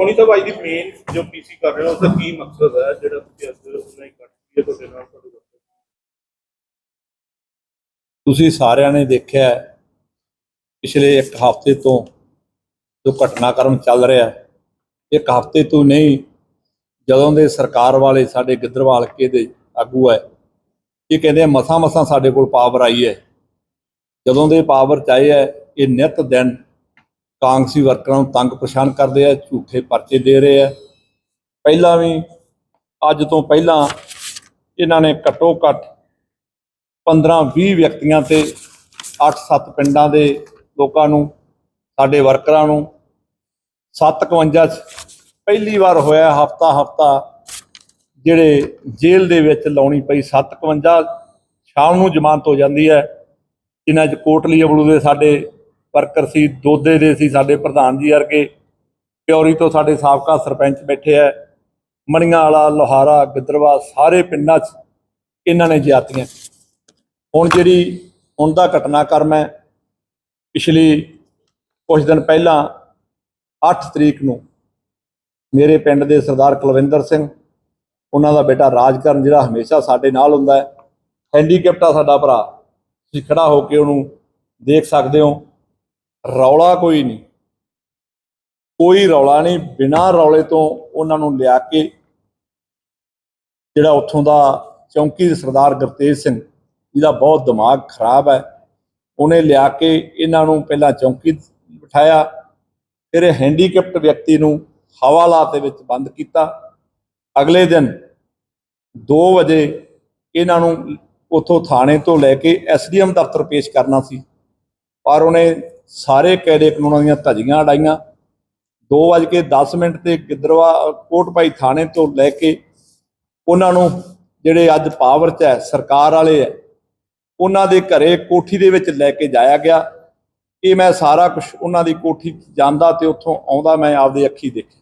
ਕੋਣੀ ਸਾਹਿਬ ਅੱਜ ਦੀ ਮੇਨ ਜੋ ਪੀਸੀ ਕਰ ਰਹੇ ਹੋ ਉਸ ਕੀ ਮਕਸਦ ਹੈ? ਜਿਹੜਾ ਤੁਸੀਂ ਅੱਜ ਉਹਨਾਂ ਹੀ ਕੱਟ ਤੁਹਾਡੇ ਨਾਲ ਤੁਹਾਡੇ ਨਾਲ ਤੁਸੀਂ ਸਾਰਿਆਂ ਨੇ ਦੇਖਿਆ ਹੈ, ਪਿਛਲੇ ਇੱਕ ਹਫ਼ਤੇ ਤੋਂ ਜੋ ਘਟਨਾਕ੍ਰਮ ਚੱਲ ਰਿਹਾ ਹੈ, ਇੱਕ ਹਫ਼ਤੇ ਤੋਂ ਨਹੀਂ ਜਦੋਂ ਦੇ ਸਰਕਾਰ ਵਾਲੇ ਸਾਡੇ ਗਿੱਦਰਵਾਲ ਕੇ ਦੇ ਆਗੂ ਹੈ ਇਹ ਕਹਿੰਦੇ ਮਸਾਂ ਮਸਾਂ ਸਾਡੇ ਕੋਲ ਪਾਵਰ ਆਈ ਹੈ। ਜਦੋਂ ਦੇ ਪਾਵਰ ਚ ਆਏ ਹੈ ਇਹ ਨਿਤ ਦਿਨ ਕਾਂਗਸੀ ਵਰਕਰਾਂ ਨੂੰ ਤੰਗ ਪਰੇਸ਼ਾਨ ਕਰਦੇ ਆ, ਝੂਠੇ ਪਰਚੇ ਦੇ ਰਹੇ ਆ। ਪਹਿਲਾਂ ਵੀ, ਅੱਜ ਤੋਂ ਪਹਿਲਾਂ ਇਹਨਾਂ ਨੇ ਘੱਟੋ ਘੱਟ 15-20 ਵਿਅਕਤੀਆਂ ਤੇ 8-7 ਪਿੰਡਾਂ ਦੇ ਲੋਕਾਂ ਨੂੰ, ਸਾਡੇ ਵਰਕਰਾਂ ਨੂੰ 751 ਚ ਪਹਿਲੀ ਵਾਰ ਹੋਇਆ ਹਫਤਾ ਹਫਤਾ ਜਿਹੜੇ ਜੇਲ੍ਹ ਦੇ ਵਿੱਚ ਲਾਉਣੀ ਪਈ 751 ਸ਼ਾਮ ਨੂੰ ਜ਼ਮਾਨਤ ਹੋ ਜਾਂਦੀ ਹੈ। ਇਹਨਾਂ 'ਚ ਕੋਟਲੀ ਅਬਲੂ ਦੇ ਸਾਡੇ ਵਰਕਰ ਸੀ, ਦੋਦੇ ਦੇ ਸੀ ਸਾਡੇ ਪ੍ਰਧਾਨ ਜੀ ਵਰਗੇ। ਪਿਉਰੀ ਤੋਂ ਸਾਡੇ ਸਾਬਕਾ ਸਰਪੰਚ ਬੈਠੇ ਆ ਮਣੀਆਂ ਵਾਲਾ ਲੋਹਾਰਾ ਗਿੱਦਰਵਾ ਸਾਰੇ ਪਿੰਡਾਂ 'ਚ ਇਹਨਾਂ ਨੇ ਜਿਆਤੀਆਂ। ਹੁਣ ਜਿਹੜੀ ਹੁਣ ਦਾ ਘਟਨਾਕ੍ਰਮ ਹੈ ਪਿਛਲੀ ਕੁਝ ਦਿਨ ਪਹਿਲਾਂ 8 ਤਰੀਕ ਨੂੰ ਮੇਰੇ ਪਿੰਡ ਦੇ ਸਰਦਾਰ ਕੁਲਵਿੰਦਰ ਸਿੰਘ, ਉਹਨਾਂ ਦਾ ਬੇਟਾ ਰਾਜਕਰਨ ਜਿਹੜਾ ਹਮੇਸ਼ਾ ਸਾਡੇ ਨਾਲ ਹੁੰਦਾ ਹੈ ਹੈਂਡੀਕੈਪਟ ਆ ਸਾਡਾ ਭਰਾ, ਤੁਸੀਂ ਖੜਾ ਹੋ ਕੇ ਉਹਨੂੰ ਦੇਖ ਸਕਦੇ ਹੋ। ਰੌਲਾ ਕੋਈ ਨਹੀਂ। ਕੋਈ ਰੌਲਾ ਨਹੀਂ। ਬਿਨਾਂ ਰੌਲੇ ਤੋਂ ਉਹਨਾਂ ਨੂੰ ਲਿਆ ਕੇ ਜਿਹੜਾ ਉੱਥੋਂ ਦਾ ਚੌਂਕੀ ਸਰਦਾਰ ਗੁਰਤੇਜ ਸਿੰਘ ਜਿਹਦਾ ਬਹੁਤ ਦਿਮਾਗ ਖਰਾਬ ਹੈ। ਉਹਨੇ ਲਿਆ ਕੇ ਇਹਨਾਂ ਨੂੰ ਪਹਿਲਾਂ ਚੌਂਕੀ ਬਿਠਾਇਆ, ਫਿਰ ਹੈਂਡੀਕੈਪਟ ਵਿਅਕਤੀ ਨੂੰ ਹਵਾਲਾ ਦੇ ਵਿੱਚ ਬੰਦ ਕੀਤਾ। ਅਗਲੇ ਦਿਨ 2 ਵਜੇ ਇਹਨਾਂ ਨੂੰ ਉੱਥੋਂ ਥਾਣੇ ਤੋਂ ਲੈ ਕੇ ਐਸਡੀਐਮ ਦਫ਼ਤਰ ਪੇਸ਼ ਕਰਨਾ ਸੀ। ਪਰ ਉਹਨੇ ਸਾਰੇ ਕਾਇਦੇ ਕਾਨੂੰਨਾਂ ਦੀਆਂ ਧੱਜੀਆਂ ਅਡਾਈਆਂ। 2:10 ਮਿੰਟ ਤੇ ਗਿੱਦਰਵਾ ਕੋਟਪਾਈ ਥਾਣੇ ਤੋਂ ਲੈ ਕੇ ਉਹਨਾਂ ਨੂੰ ਜਿਹੜੇ ਅੱਜ ਪਾਵਰ 'ਚ ਹੈ, ਸਰਕਾਰ ਵਾਲੇ ਹੈ, ਉਹਨਾਂ ਦੇ ਘਰੇ ਕੋਠੀ ਦੇ ਵਿੱਚ ਲੈ ਕੇ ਜਾਇਆ ਗਿਆ। ਇਹ ਮੈਂ ਸਾਰਾ ਕੁਝ ਉਹਨਾਂ ਦੀ ਕੋਠੀ 'ਚ ਜਾਂਦਾ ਤੇ ਉੱਥੋਂ ਆਉਂਦਾ ਮੈਂ ਆਪਦੇ ਅੱਖੀ ਦੇਖਿਆ।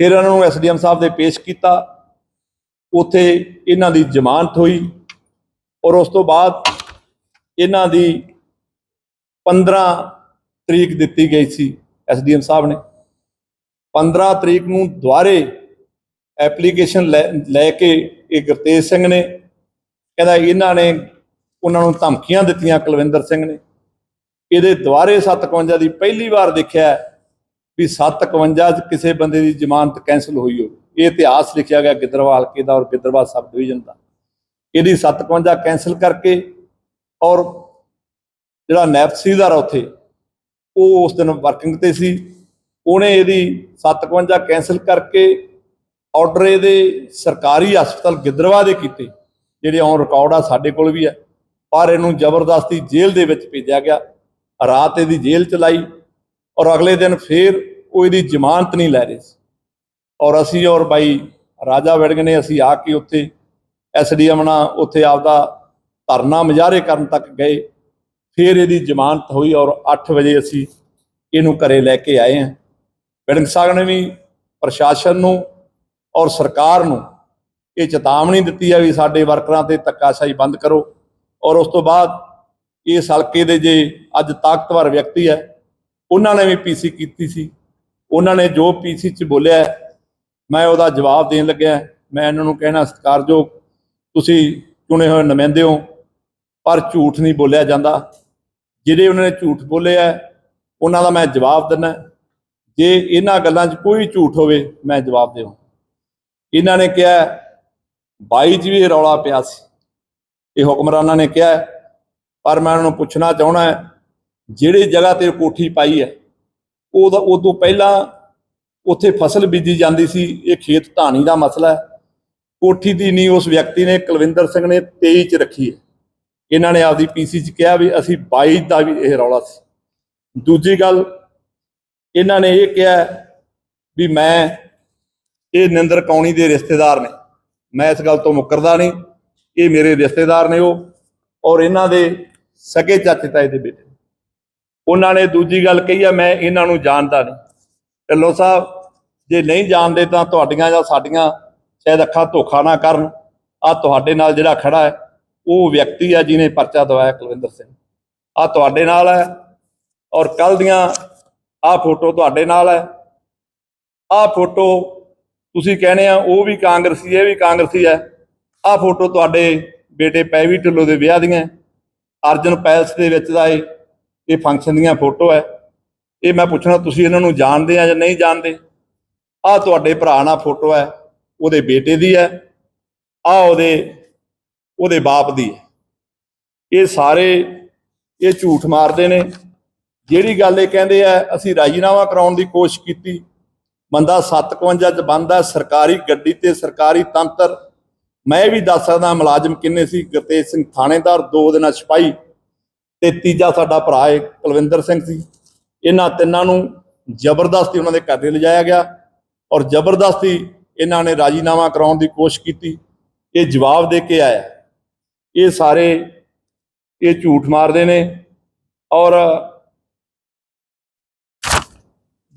ਫਿਰ ਇਹਨਾਂ ਨੂੰ ਐਸਡੀਐਮ ਸਾਹਿਬ ਦੇ ਪੇਸ਼ ਕੀਤਾ। ਉੱਥੇ ਇਹਨਾਂ ਦੀ ਜ਼ਮਾਨਤ ਹੋਈ ਔਰ ਉਸ ਤੋਂ ਬਾਅਦ ਇਹਨਾਂ ਦੀ 15 ਤਰੀਕ ਦਿੱਤੀ ਗਈ ਸੀ, ਐਸਡੀਐਮ ਸਾਹਿਬ ਨੇ। 15 ਤਰੀਕ ਨੂੰ ਦੁਬਾਰੇ ਐਪਲੀਕੇਸ਼ਨ ਲੈ ਲੈ ਕੇ ਇਹ ਗੁਰਤੇਜ ਸਿੰਘ ਨੇ, ਕਹਿੰਦਾ ਇਹਨਾਂ ਨੇ ਉਹਨਾਂ ਨੂੰ ਧਮਕੀਆਂ ਦਿੱਤੀਆਂ ਕੁਲਵਿੰਦਰ ਸਿੰਘ ਨੇ। ਇਹਦੇ ਦੁਬਾਰੇ 751 ਦੀ ਪਹਿਲੀ ਵਾਰ ਦੇਖਿਆ ਵੀ 751 ਚ ਕਿਸੇ ਬੰਦੇ ਦੀ ਜ਼ਮਾਨਤ ਕੈਂਸਲ ਹੋਈ ਹੋ ਇਹ ਇਤਿਹਾਸ ਲਿਖਿਆ ਗਿਆ ਗਿੱਦਰਵਾਲ ਹਲਕੇ ਦਾ ਔਰ ਗਿੱਦਰਵਾਲ ਸਬ ਡਿਵੀਜ਼ਨ ਦਾ। ਇਹਦੀ 751 ਕੈਂਸਲ ਕਰਕੇ ਔਰ ਜਿਹੜਾ ਨੈਪਸੀਦਾਰ ਆ ਉੱਥੇ, ਉਹ ਉਸ ਦਿਨ ਵਰਕਿੰਗ ਤੇ ਸੀ। ਉਹਨੇ ਇਹਦੀ 751 ਕੈਂਸਲ ਕਰਕੇ ਆਰਡਰ ਇਹਦੇ ਸਰਕਾਰੀ ਹਸਪਤਾਲ ਗਿੱਦਰਵਾ ਦੇ ਕੀਤੇ, ਜਿਹੜੇ ਔਨ ਰਿਕਾਰਡ ਆ ਸਾਡੇ ਕੋਲ ਵੀ ਹੈ ਪਰ ਇਹਨੂੰ ਜ਼ਬਰਦਸਤੀ ਜੇਲ੍ਹ ਦੇ ਵਿੱਚ ਭੇਜਿਆ ਗਿਆ। ਰਾਤ ਇਹਦੀ ਜੇਲ੍ਹ ਚ ਲਾਈ ਔਰ ਅਗਲੇ ਦਿਨ ਫੇਰ ਉਹ ਇਹਦੀ ਜ਼ਮਾਨਤ ਨਹੀਂ ਲੈ ਰਹੇ ਸੀ। ਔਰ ਅਸੀਂ ਔਰ ਬਾਈ ਰਾਜਾ ਵਿੜਗ ਨੇ, ਅਸੀਂ ਆ ਕੇ ਉੱਥੇ ਐਸਡੀਐਮ ਨਾਲ ਉੱਥੇ ਆਪਦਾ ਧਰਨਾ ਮੁਜ਼ਾਹਰੇ ਕਰਨ ਤੱਕ ਗਏ। ਫਿਰ ਇਹਦੀ ਜ਼ਮਾਨਤ ਹੋਈ ਔਰ 8 ਵਜੇ ਅਸੀਂ ਇਹਨੂੰ ਘਰੇ ਲੈ ਕੇ ਆਏ ਹਾਂ। ਵਿੜਗ ਸਾਹਿਬ ਨੇ ਵੀ ਪ੍ਰਸ਼ਾਸਨ ਨੂੰ ਔਰ ਸਰਕਾਰ ਨੂੰ ਇਹ ਚੇਤਾਵਨੀ ਦਿੱਤੀ ਹੈ ਵੀ ਸਾਡੇ ਵਰਕਰਾਂ ਤੇ ਧੱਕਾਸ਼ਾਹੀ ਬੰਦ ਕਰੋ ਔਰ ਉਸ ਤੋਂ ਬਾਅਦ ਇਸ ਹਲਕੇ ਦੇ ਜੇ ਅੱਜ ਤਾਕਤਵਰ ਵਿਅਕਤੀ ਹੈ, ਉਹਨਾਂ ਨੇ ਵੀ ਪੀਸੀ ਕੀਤੀ ਸੀ। ਉਹਨਾਂ ਨੇ ਜੋ ਪੀਸੀ ਚ ਬੋਲਿਆ, ਮੈਂ ਉਹਦਾ ਜਵਾਬ ਦੇਣ ਲੱਗਿਆ। ਮੈਂ ਇਹਨਾਂ ਨੂੰ ਕਹਿਣਾ, ਸਤਿਕਾਰਯੋਗ, ਤੁਸੀਂ ਚੁਣੇ ਹੋਏ ਨੁਮਾਇੰਦੇ ਹੋ, ਪਰ ਝੂਠ ਨਹੀਂ ਬੋਲਿਆ ਜਾਂਦਾ। ਜਿਹੜੇ ਉਹਨਾਂ ਨੇ ਝੂਠ ਬੋਲਿਆ ਉਹਨਾਂ ਦਾ ਮੈਂ ਜਵਾਬ ਦਿੰਦਾ। ਜੇ ਇਹਨਾਂ ਗੱਲਾਂ 'ਚ ਕੋਈ ਝੂਠ ਹੋਵੇ, ਮੈਂ ਜਵਾਬ ਦੇਵਾਂ। ਇਹਨਾਂ ਨੇ ਕਿਹਾ 22 ਚ ਵੀ ਇਹ ਰੌਲਾ ਪਿਆ ਸੀ। ਇਹ ਹੁਕਮਰਾਨਾਂ ਨੇ ਕਿਹਾ, ਪਰ ਮੈਂ ਉਹਨਾਂ ਨੂੰ ਪੁੱਛਣਾ ਚਾਹਣਾ ਹੈ, ਜਿਹੜੇ ਜਗ੍ਹਾ ਤੇ ਕੋਠੀ ਪਾਈ ਹੈ ਉਹਦਾ ਉਦੋਂ ਪਹਿਲਾਂ ਉੱਥੇ ਫਸਲ ਬੀਜੀ ਜਾਂਦੀ ਸੀ, ਇਹ ਖੇਤ ਢਾਣੀ ਦਾ ਮਸਲਾ ਹੈ। ਕੋਠੀ ਦੀ ਨੀਂਹ ਉਸ ਵਿਅਕਤੀ ਨੇ, ਕੁਲਵਿੰਦਰ ਸਿੰਘ ਨੇ 23 ਚ ਰੱਖੀ ਹੈ। ਇਹਨਾਂ ਨੇ ਆਪਦੀ ਪੀਸੀ ਚ ਕਿਹਾ ਵੀ ਅਸੀਂ 22 ਦਾ ਵੀ ਇਹ ਰੌਲਾ ਸੀ। ਦੂਜੀ ਗੱਲ, ਇਹਨਾਂ ਨੇ ਇਹ ਕਿਹਾ ਵੀ ਮੈਂ, ਇਹ ਨਿੰਦਰ ਕੌਣੀ ਦੇ ਰਿਸ਼ਤੇਦਾਰ ਨੇ। ਮੈਂ ਇਸ ਗੱਲ ਤੋਂ ਮੁੱਕਰਦਾ ਨਹੀਂ, ਇਹ ਮੇਰੇ ਰਿਸ਼ਤੇਦਾਰ ਨੇ ਉਹ, ਔਰ ਇਹਨਾਂ ਦੇ ਸਕੇ ਚਾਚੇ ਤਾਏ ਦੇ ਬੇਟੇ। ਉਹਨਾਂ ਨੇ ਦੂਜੀ ਗੱਲ ਕਹੀ ਆ, ਮੈਂ ਇਹਨਾਂ ਨੂੰ ਜਾਣਦਾ ਨਹੀਂ। ਢਿੱਲੋਂ ਸਾਹਿਬ, ਜੇ ਨਹੀਂ ਜਾਣਦੇ ਤਾਂ ਤੁਹਾਡੀਆਂ ਜਾਂ ਸਾਡੀਆਂ ਸ਼ਾਇਦ ਅੱਖਾਂ ਧੋਖਾ ਨਾ ਕਰਨ। ਆ ਤੁਹਾਡੇ ਨਾਲ ਜਿਹੜਾ ਖੜਾ ਹੈ ਉਹ ਵਿਅਕਤੀ ਆ ਜਿਹਨੇ ਪਰਚਾ ਦਵਾਇਆ ਕੁਲਵਿੰਦਰ ਸਿੰਘ। ਆ ਤੁਹਾਡੇ ਨਾਲ ਹੈ ਔਰ ਕੱਲ ਦੀਆਂ ਆ ਫੋਟੋ ਤੁਹਾਡੇ ਨਾਲ ਹੈ। ਆਹ ਫੋਟੋ ਤੁਸੀਂ ਕਹਿੰਦੇ ਆ, ਉਹ ਵੀ ਕਾਂਗਰਸੀ ਇਹ ਵੀ ਕਾਂਗਰਸੀ ਹੈ। ਆਹ ਫੋਟੋ ਤੁਹਾਡੇ ਬੇਟੇ ਪੈਵੀ ਢਿੱਲੋਂ ਦੇ ਵਿਆਹ ਦੀਆਂ ਹੈ। ਅਰਜਨ ਪੈਲਸ ਦੇ ਵਿੱਚ ਦਾ ਇਹ ਇਹ ਫੰਕਸ਼ਨ ਦੀਆਂ ਫੋਟੋ ਹੈ। ਇਹ ਮੈਂ ਪੁੱਛਣਾ, ਤੁਸੀਂ ਇਹਨਾਂ ਨੂੰ ਜਾਣਦੇ ਆ ਜਾਂ ਨਹੀਂ ਜਾਣਦੇ? ਆਹ ਤੁਹਾਡੇ ਭਰਾ ਨਾਲ ਫੋਟੋ ਹੈ, ਉਹਦੇ ਬੇਟੇ ਦੀ ਹੈ। ਆਹ ਉਹਦੇ ਉਹਦੇ ਬਾਪ ਦੀ। ਇਹ ਸਾਰੇ ਇਹ ਝੂਠ ਮਾਰਦੇ ਨੇ। ਜਿਹੜੀ ਗੱਲ ਇਹ ਕਹਿੰਦੇ ਆ, ਅਸੀਂ ਰਾਜੀਨਾਮਾ ਕਰਾਉਣ ਦੀ ਕੋਸ਼ਿਸ਼ ਕੀਤੀ। ਬੰਦਾ 751 ਚ ਬੰਦਾ ਸਰਕਾਰੀ ਗੱਡੀ ਤੇ ਸਰਕਾਰੀ ਤੰਤਰ। ਮੈਂ ਵੀ ਦੱਸ ਸਕਦਾ, ਮੁਲਾਜ਼ਮ ਕਿੰਨੇ ਸੀ? ਗੁਰਤੇਜ ਸਿੰਘ ਥਾਣੇਦਾਰ, ਦੋ ਦਿਨਾਂ ਸਿਪਾਹੀ। ਤੇ ਤੀਜਾ ਸਾਡਾ ਭਰਾ ਹੈ ਕੁਲਵਿੰਦਰ ਸਿੰਘ ਸੀ। ਇਹਨਾਂ ਤਿੰਨਾਂ ਨੂੰ ਜ਼ਬਰਦਸਤੀ ਉਹਨਾਂ ਦੇ ਘਰ ਤੇ ਲਿਜਾਇਆ ਗਿਆ। ਔਰ ਜ਼ਬਰਦਸਤੀ ਇਹਨਾਂ ਨੇ ਰਾਜੀਨਾਮਾ ਕਰਾਉਣ ਦੀ ਕੋਸ਼ਿਸ਼ ਕੀਤੀ। ਇਹ ਜਵਾਬ ਦੇ ਕੇ ਆਇਆ। ਇਹ ਸਾਰੇ ਇਹ ਝੂਠ ਮਾਰਦੇ ਨੇ ਔਰ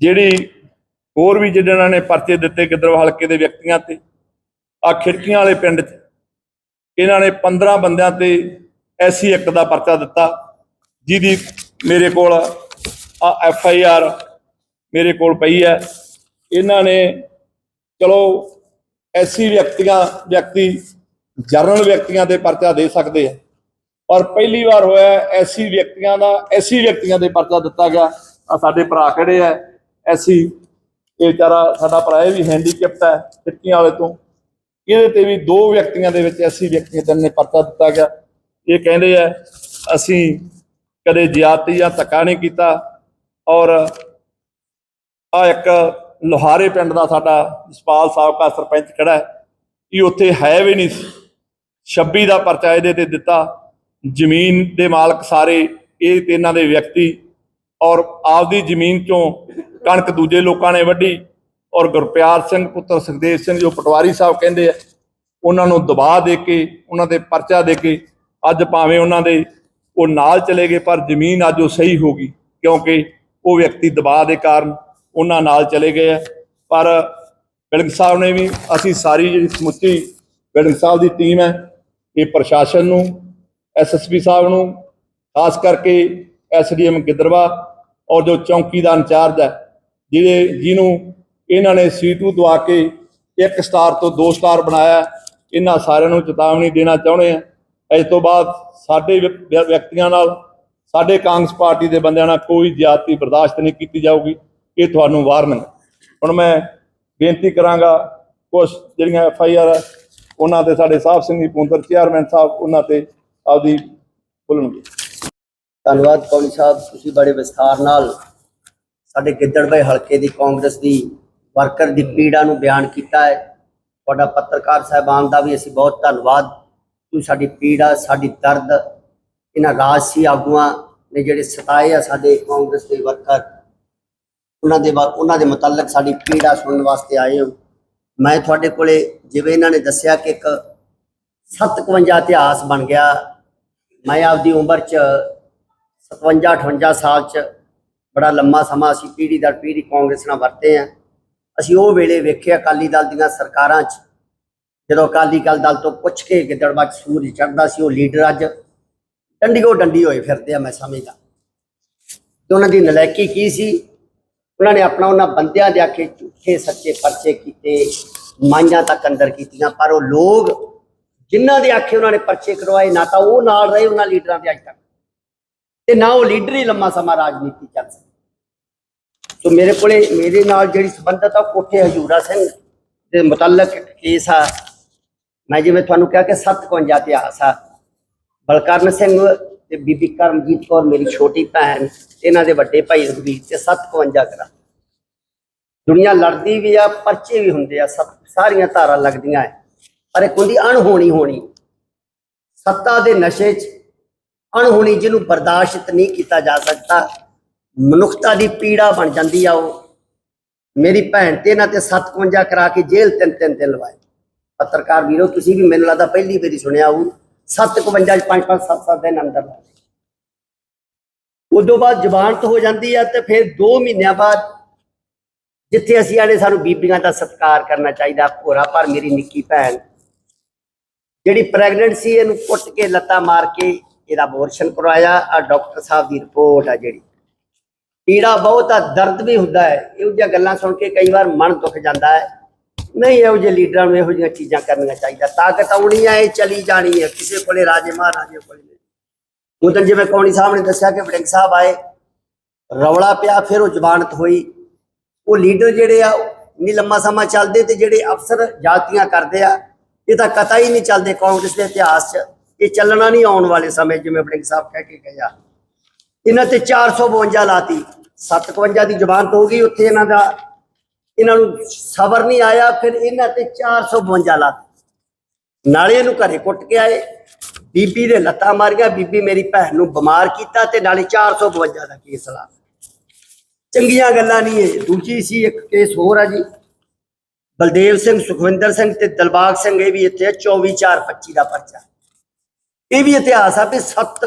ਜਿਹੜੀ ਹੋਰ ਵੀ ਜਿਹਨਾਂ ਨੇ ਪਰਚੇ ਦਿੱਤੇ ਗਿੱਦਰਵਾ ਹਲਕੇ ਦੇ ਵਿਅਕਤੀਆਂ ਤੇ ਆ ਖਿੜਕੀਆਂ ਵਾਲੇ ਪਿੰਡ 'ਚ, ਇਹਨਾਂ ਨੇ 15 ਬੰਦਿਆਂ ਤੇ ਐਸੀ ਇੱਕ ਦਾ ਪਰਚਾ ਦਿੱਤਾ, ਜਿਹਦੀ ਮੇਰੇ ਕੋਲ ਆ ਐਫ ਆਈ ਆਰ ਮੇਰੇ ਕੋਲ ਪਈ ਹੈ। ਇਹਨਾਂ ਨੇ ਚਲੋ ਐਸੀ ਵਿਅਕਤੀਆਂ, ਵਿਅਕਤੀ ਜਰਨਲ ਵਿਅਕਤੀਆਂ ਤੇ ਪਰਚਾ ਦੇ ਸਕਦੇ ਆ। ਪਰ ਪਹਿਲੀ ਵਾਰ ਹੋਇਆ ਐਸੀ ਵਿਅਕਤੀਆਂ ਦਾ, ਐਸੀ ਵਿਅਕਤੀਆਂ ਦੇ ਪਰਚਾ ਦਿੱਤਾ ਗਿਆ। ਆ ਸਾਡੇ ਭਰਾ ਕਿਹੜੇ ਆ, ਐਸੀ। ਇਹ ਵਿਚਾਰਾ ਸਾਡਾ ਭਰਾ ਇਹ ਵੀ ਹੈਂਡੀਕੈਪਟ ਹੈ ਚਿੱਟੀਆਂ ਵਾਲੇ ਤੋਂ। ਇਹਦੇ ਤੇ ਵੀ ਦੋ ਵਿਅਕਤੀਆਂ ਦੇ ਵਿੱਚ ਐਸੀ ਵਿਅਕਤੀਆਂ ਤੇ ਨੇ ਪਰਚਾ ਦਿੱਤਾ ਗਿਆ। ਇਹ ਕਹਿੰਦੇ ਆ, ਅਸੀਂ ਕਦੇ ਜ਼ਿਆਦਤੀ ਜਾਂ ਧੱਕਾ ਨਹੀਂ ਕੀਤਾ ਔਰ ਆ ਇੱਕ ਲੋਹਾਰੇ ਪਿੰਡ ਦਾ ਸਾਡਾ ਜਸਪਾਲ ਸਾਬਕਾ ਸਰਪੰਚ ਖੜਾ ਹੈ। ਇਹ ਉੱਥੇ ਹੈ ਵੀ ਨਹੀਂ ਸੀ। 26 ਦਾ ਪਰਚਾ ਇਹਦੇ ਤੇ ਦਿੱਤਾ, ਜ਼ਮੀਨ ਦੇ ਮਾਲਕ ਸਾਰੇ, ਇਹ ਤੇ ਇਹਨਾਂ ਦੇ ਵਿਅਕਤੀ ਔਰ ਆਪਦੀ ਜ਼ਮੀਨ ਚੋਂ ਕਣਕ ਦੂਜੇ ਲੋਕਾਂ ਨੇ ਵੱਢੀ ਔਰ ਗੁਰਪਿਆਰ ਸਿੰਘ, ਪੁੱਤਰ ਸੁਖਦੇਵ ਸਿੰਘ, ਜੋ ਪਟਵਾਰੀ ਸਾਹਿਬ ਕਹਿੰਦੇ ਆ, ਉਹਨਾਂ ਨੂੰ ਦਬਾਅ ਦੇ ਕੇ, ਉਹਨਾਂ ਦੇ ਪਰਚਾ ਦੇ ਕੇ ਅੱਜ ਭਾਵੇਂ ਉਹਨਾਂ ਦੇ ਉਹ ਨਾਲ ਚਲੇ ਗਏ, ਪਰ ਜ਼ਮੀਨ ਅੱਜ ਉਹ ਸਹੀ ਹੋ ਗਈ, ਕਿਉਂਕਿ ਉਹ ਵਿਅਕਤੀ ਦਬਾਅ ਦੇ ਕਾਰਨ ਉਹਨਾਂ ਨਾਲ ਚਲੇ ਗਏ ਆ। ਪਰ ਬਿਲਗ ਸਾਹਿਬ ਨੇ ਵੀ, ਅਸੀਂ ਸਾਰੀ ਜਿਹੜੀ ਸਮੁੱਚੀ ਬਿਲਗ ਸਾਹਿਬ ਦੀ ਟੀਮ ਹੈ ਇਹ ਪ੍ਰਸ਼ਾਸਨ ਨੂੰ ਐਸਐਸਪੀ ਸਾਹਿਬ ਨੂੰ, ਖਾਸ ਕਰਕੇ ਐਸਡੀਐਮ ਗਿੱਦਰਵਾ ਔਰ ਜੋ ਚੌਂਕੀ ਦਾ ਇੰਚਾਰਜ ਹੈ, ਜਿਹਦੇ, ਜਿਹਨੂੰ ਇਹਨਾਂ ਨੇ ਸੀਟੂ ਦਵਾ ਕੇ ਇੱਕ ਸਟਾਰ ਤੋਂ ਦੋ ਸਟਾਰ ਬਣਾਇਆ, ਇਹਨਾਂ ਸਾਰਿਆਂ ਨੂੰ ਚੇਤਾਵਨੀ ਦੇਣਾ ਚਾਹੁੰਦੇ ਆ ਇਸ ਤੋਂ ਬਾਅਦ ਸਾਡੇ ਵਿਅਕ- ਵਿਅਕਤੀਆਂ ਨਾਲ, ਸਾਡੇ ਕਾਂਗਰਸ ਪਾਰਟੀ ਦੇ ਬੰਦਿਆਂ ਨਾਲ ਕੋਈ ਜ਼ਿਆਦਤੀ ਬਰਦਾਸ਼ਤ ਨਹੀਂ ਕੀਤੀ ਜਾਊਗੀ, ਇਹ ਤੁਹਾਨੂੰ ਵਾਰਨਿੰਗ। ਹੁਣ ਮੈਂ ਬੇਨਤੀ ਕਰਾਂਗਾ ਕੁਝ ਜਿਹੜੀਆਂ ਐਫ ਆਈ ਆਰ ਉਹਨਾਂ ਤੇ ਸਾਡੇ ਸਾਹਿਬ ਸਿੰਘ ਜੀ ਪੁੰਦਰ ਚੇਅਰਮੈਨ ਸਾਹਿਬ, ਉਹਨਾਂ ਤੇ ਆਪਦੀ ਬੋਲਣਗੇ ਧੰਨਵਾਦ ਕੌਲੀ ਸਾਹਿਬ, ਤੁਸੀਂ ਬੜੇ ਵਿਸਥਾਰ ਨਾਲ ਸਾਡੇ ਗਿੱਦੜਬਾਈ ਹਲਕੇ ਦੀ ਕਾਂਗਰਸ ਦੀ ਵਰਕਰ ਦੀ ਪੀੜਾ ਨੂੰ ਬਿਆਨ ਕੀਤਾ ਹੈ। ਤੁਹਾਡਾ ਪੱਤਰਕਾਰ ਸਾਹਿਬਾਨ ਦਾ ਵੀ ਅਸੀਂ ਬਹੁਤ ਧੰਨਵਾਦ। ਤੁਸੀਂ ਸਾਡੀ ਪੀੜਾ, ਸਾਡੀ ਦਰਦ, ਇਹਨਾਂ ਰਾਜਸੀ ਆਗੂਆਂ ਨੇ ਜਿਹੜੇ ਸਤਾਏ ਆ ਸਾਡੇ ਕਾਂਗਰਸ ਦੇ ਵਰਕਰ, ਉਹਨਾਂ ਦੇ ਉਹਨਾਂ ਦੇ ਮੁਤਲਕ ਸਾਡੀ ਪੀੜਾ ਸੁਣਨ ਵਾਸਤੇ ਆਏ ਹੋ। ਮੈਂ ਤੁਹਾਡੇ ਕੋਲੇ ਜਿਵੇਂ ਇਹਨਾਂ ਨੇ ਦੱਸਿਆ ਕਿ ਇੱਕ 57 ਇਤਿਹਾਸ ਬਣ ਗਿਆ। ਮੈਂ ਆਪਦੀ ਉਮਰ 'ਚ 57 58 ਸਾਲ 'ਚ ਬੜਾ ਲੰਮਾ ਸਮਾਂ ਅਸੀਂ ਪੀੜ੍ਹੀ ਦਰ ਪੀੜ੍ਹੀ ਕਾਂਗਰਸ ਨਾਲ ਵਰਤੇ ਆ। ਅਸੀਂ ਉਹ ਵੇਲੇ ਵੇਖੇ ਅਕਾਲੀ ਦਲ ਦੀਆਂ ਸਰਕਾਰਾਂ 'ਚ, ਜਦੋਂ ਅਕਾਲੀ ਦਲ ਦਲ ਤੋਂ ਪੁੱਛ ਕੇ ਗਿੱਦੜਬਾਹ 'ਚ ਸੂਰਜ ਚੜ੍ਹਦਾ ਸੀ, ਉਹ ਲੀਡਰ ਅੱਜ ਡੰਡੀਓ ਡੰਡੀ ਹੋਏ ਫਿਰਦੇ ਆ, ਮੈਂ ਸਮਝਦਾ। ਤੇ ਉਹਨਾਂ ਦੀ ਨਲਾਇਕੀ ਕੀ ਸੀ? ਉਹਨਾਂ ਨੇ ਆਪਣਾ ਉਹਨਾਂ ਬੰਦਿਆਂ ਦੇ ਆਖੇ ਝੂਠੇ, ਸੱਚੇ ਪਰਚੇ ਕੀਤੇ, ਮਾਈਆਂ ਤੱਕ ਅੰਦਰ ਕੀਤੀਆਂ, ਪਰ ਉਹ ਲੋਕ ਜਿਨ੍ਹਾਂ ਦੇ ਆਖੇ ਉਹਨਾਂ ਨੇ ਪਰਚੇ ਕਰਵਾਏ, ਨਾ ਤਾਂ ਉਹ ਨਾਲ ਰਹੇ ਉਹਨਾਂ ਲੀਡਰਾਂ ਦੇ ਅੱਜ ਤੱਕ। ਤੇ ਨਾ ਉਹ ਲੀਡਰ ਹੀ ਲੰਮਾ ਸਮਾਂ ਰਾਜਨੀਤੀ ਚੱਲ ਸਕੇ। ਸੋ ਮੇਰੇ ਕੋਲੇ, ਮੇਰੇ ਨਾਲ ਜਿਹੜੀ ਸੰਬੰਧਤ ਆ, ਉਹ ਕੋਠੇ ਹਜੂਰਾ ਸਿੰਘ ਦੇ ਮੁਤਲਕ ਕੇਸ ਆ। ਮੈਂ ਜਿਵੇਂ ਤੁਹਾਨੂੰ ਕਿਹਾ ਕਿ 57 ਇਤਿਹਾਸ ਆ। ਬਲਕਰਨ ਸਿੰਘ ਤੇ ਬੀਬੀ ਕਰਮਜੀਤ ਕੌਰ ਮੇਰੀ ਛੋਟੀ ਭੈਣ, ਇਹਨਾਂ ਦੇ ਵੱਡੇ ਭਾਈ ਰਘਵੀਰ ਤੇ 57 ਕਰਾ ਦੁਨੀਆ ਲੜਦੀ ਵੀ ਆ, ਪਰਚੇ ਵੀ ਹੁੰਦੇ ਆ ਸਾਰੀਆਂ ਧਾਰਾਂ ਲੱਗਦੀਆਂ ਐ। ਪਰ ਇੱਕ ਹੁੰਦੀ ਅਣਹੋਣੀ ਹੋਣੀ। ਸੱਤਾ ਦੇ ਨਸ਼ੇ 'ਚ ਅਣਹੋਣੀ ਜਿਹਨੂੰ ਬਰਦਾਸ਼ਤ ਨਹੀਂ ਕੀਤਾ ਜਾ ਸਕਦਾ, ਮਨੁੱਖਤਾ ਦੀ ਪੀੜਾ ਬਣ ਜਾਂਦੀ ਆ ਉਹ। ਮੇਰੀ ਭੈਣ ਤੇ ਇਹਨਾਂ ਤੇ 57 ਕਰਾ ਕੇ ਜੇਲ੍ਹ ਤਿੰਨ ਤਿੰਨ ਦਿਨ ਲਵਾਏ। ਪੱਤਰਕਾਰ ਵੀਰੋ, ਤੁਸੀਂ ਵੀ ਮੈਨੂੰ ਲੱਗਦਾ ਪਹਿਲੀ ਵਾਰੀ ਸੁਣਿਆ ਹੋਊ। 57 ਚ 5 5 7 7 ਦਿਨ ਅੰਦਰ ਉਦੋਂ ਬਾਅਦ ਜ਼ਬਾਨਤ ਹੋ ਜਾਂਦੀ ਆ ਤੇ ਫਿਰ 2 ਮਹੀਨਿਆਂ ਬਾਅਦ ਜਿੱਥੇ ਅਸੀਂ ਆਲੇ ਸਾਨੂੰ ਬੀਬੀਆਂ ਦਾ ਸਤਿਕਾਰ ਕਰਨਾ ਚਾਹੀਦਾ। ਭੋਰਾ ਪਰ ਮੇਰੀ ਨਿੱਕੀ ਭੈਣ, ਜਿਹੜੀ ਪ੍ਰੈਗਨੈਂਟ ਸੀ, ਇਹਨੂੰ ਕੁੱਟ ਕੇ, ਲੱਤਾਂ ਮਾਰ ਕੇ ਇਹਦਾ ਅਬੋਰਸ਼ਨ ਕਰਵਾਇਆ। ਆ ਡਾਕਟਰ ਸਾਹਿਬ ਦੀ ਰਿਪੋਰਟ ਆ ਜਿਹੜੀ। ਪੀੜਾ ਬਹੁਤ ਆ, ਦਰਦ ਵੀ ਹੁੰਦਾ ਹੈ। ਇਹੋ ਜਿਹੀਆਂ ਗੱਲਾਂ ਸੁਣ ਕੇ ਕਈ ਵਾਰ ਮਨ ਦੁੱਖ ਜਾਂਦਾ ਹੈ। ਨਹੀਂ, ਇਹੋ ਜਿਹੇ ਲੀਡਰਾਂ ਨੂੰ ਇਹੋ ਜਿਹੀਆਂ ਚੀਜ਼ਾਂ ਕਰਨੀਆਂ ਚਾਹੀਦਾ ਤਾਕਤ ਆਉਣੀ ਹੈ ਇਹ ਚਲੀ ਜਾਣੀ ਹੈ ਕਿਸੇ ਕੋਲੇ ਰਾਜੇ, ਮਹਾਰਾਜੇ ਕੋਲੇ ਨਹੀਂ। ਉਦੋਂ ਜਿਵੇਂ ਕੌਣੀ ਸਾਹਿਬ ਨੇ ਦੱਸਿਆ ਕਿ ਵੜਿੰਗ ਸਾਹਿਬ ਆਏ, ਰੌਲਾ ਪਿਆ, ਫਿਰ ਉਹ ਜ਼ਮਾਨਤ ਹੋਈ। ਉਹ ਲੀਡਰ ਜਿਹੜੇ ਆ ਨਹੀਂ ਲੰਮਾ ਸਮਾਂ ਚੱਲਦੇ ਤੇ ਜਿਹੜੇ ਅਫਸਰ ਜਾਤੀਆਂ ਕਰਦੇ ਆ, ਇਹ ਤਾਂ ਕਤਾ ਹੀ ਨਹੀਂ ਚੱਲਦੇ ਕਾਂਗਰਸ ਦੇ ਇਤਿਹਾਸ 'ਚ। ਇਹ ਚੱਲਣਾ ਨਹੀਂ ਆਉਣ ਵਾਲੇ ਸਮੇਂ ਜਿਵੇਂ ਵੜਿੰਗ ਸਾਹਿਬ ਕਹਿ ਕੇ ਗਿਆ ਇਹਨਾਂ ਤੇ 452 ਲਾਤੀ। 57 ਦੀ ਜ਼ਮਾਨਤ ਹੋ ਗਈ, ਉੱਥੇ ਇਹਨਾਂ ਦਾ ਇਹਨਾਂ ਨੂੰ ਸਬਰ ਨਹੀਂ ਆਇਆ ਫਿਰ ਇਹਨਾਂ ਤੇ 452 ਲਾਤੀ ਨਾਲੇ ਇਹਨੂੰ ਘਰੇ ਕੁੱਟ ਕੇ ਆਏ। ਬੀਬੀ ਦੇ ਲੱਤਾਂ ਮਾਰੀਆਂ ਬੀਬੀ ਮੇਰੀ ਭੈਣ ਨੂੰ ਬਿਮਾਰ ਕੀਤਾ ਤੇ ਨਾਲੇ 452 ਦਾ ਕੇਸ ਲਾ ਚੰਗੀਆਂ ਗੱਲਾਂ ਨਹੀਂ ਇਹ ਦੂਜੀ ਸੀ ਇੱਕ ਕੇਸ ਹੋਰ ਆ ਜੀ। ਬਲਦੇਵ ਸਿੰਘ ਸੁਖਵਿੰਦਰ ਸਿੰਘ ਤੇ ਦਿਲਬਾਗ ਸਿੰਘ ਇਹ ਵੀ ਇੱਥੇ ਆ, 24 4 25 ਦਾ ਪਰਚਾ। ਇਹ ਵੀ ਇਤਿਹਾਸ ਆ ਵੀ 7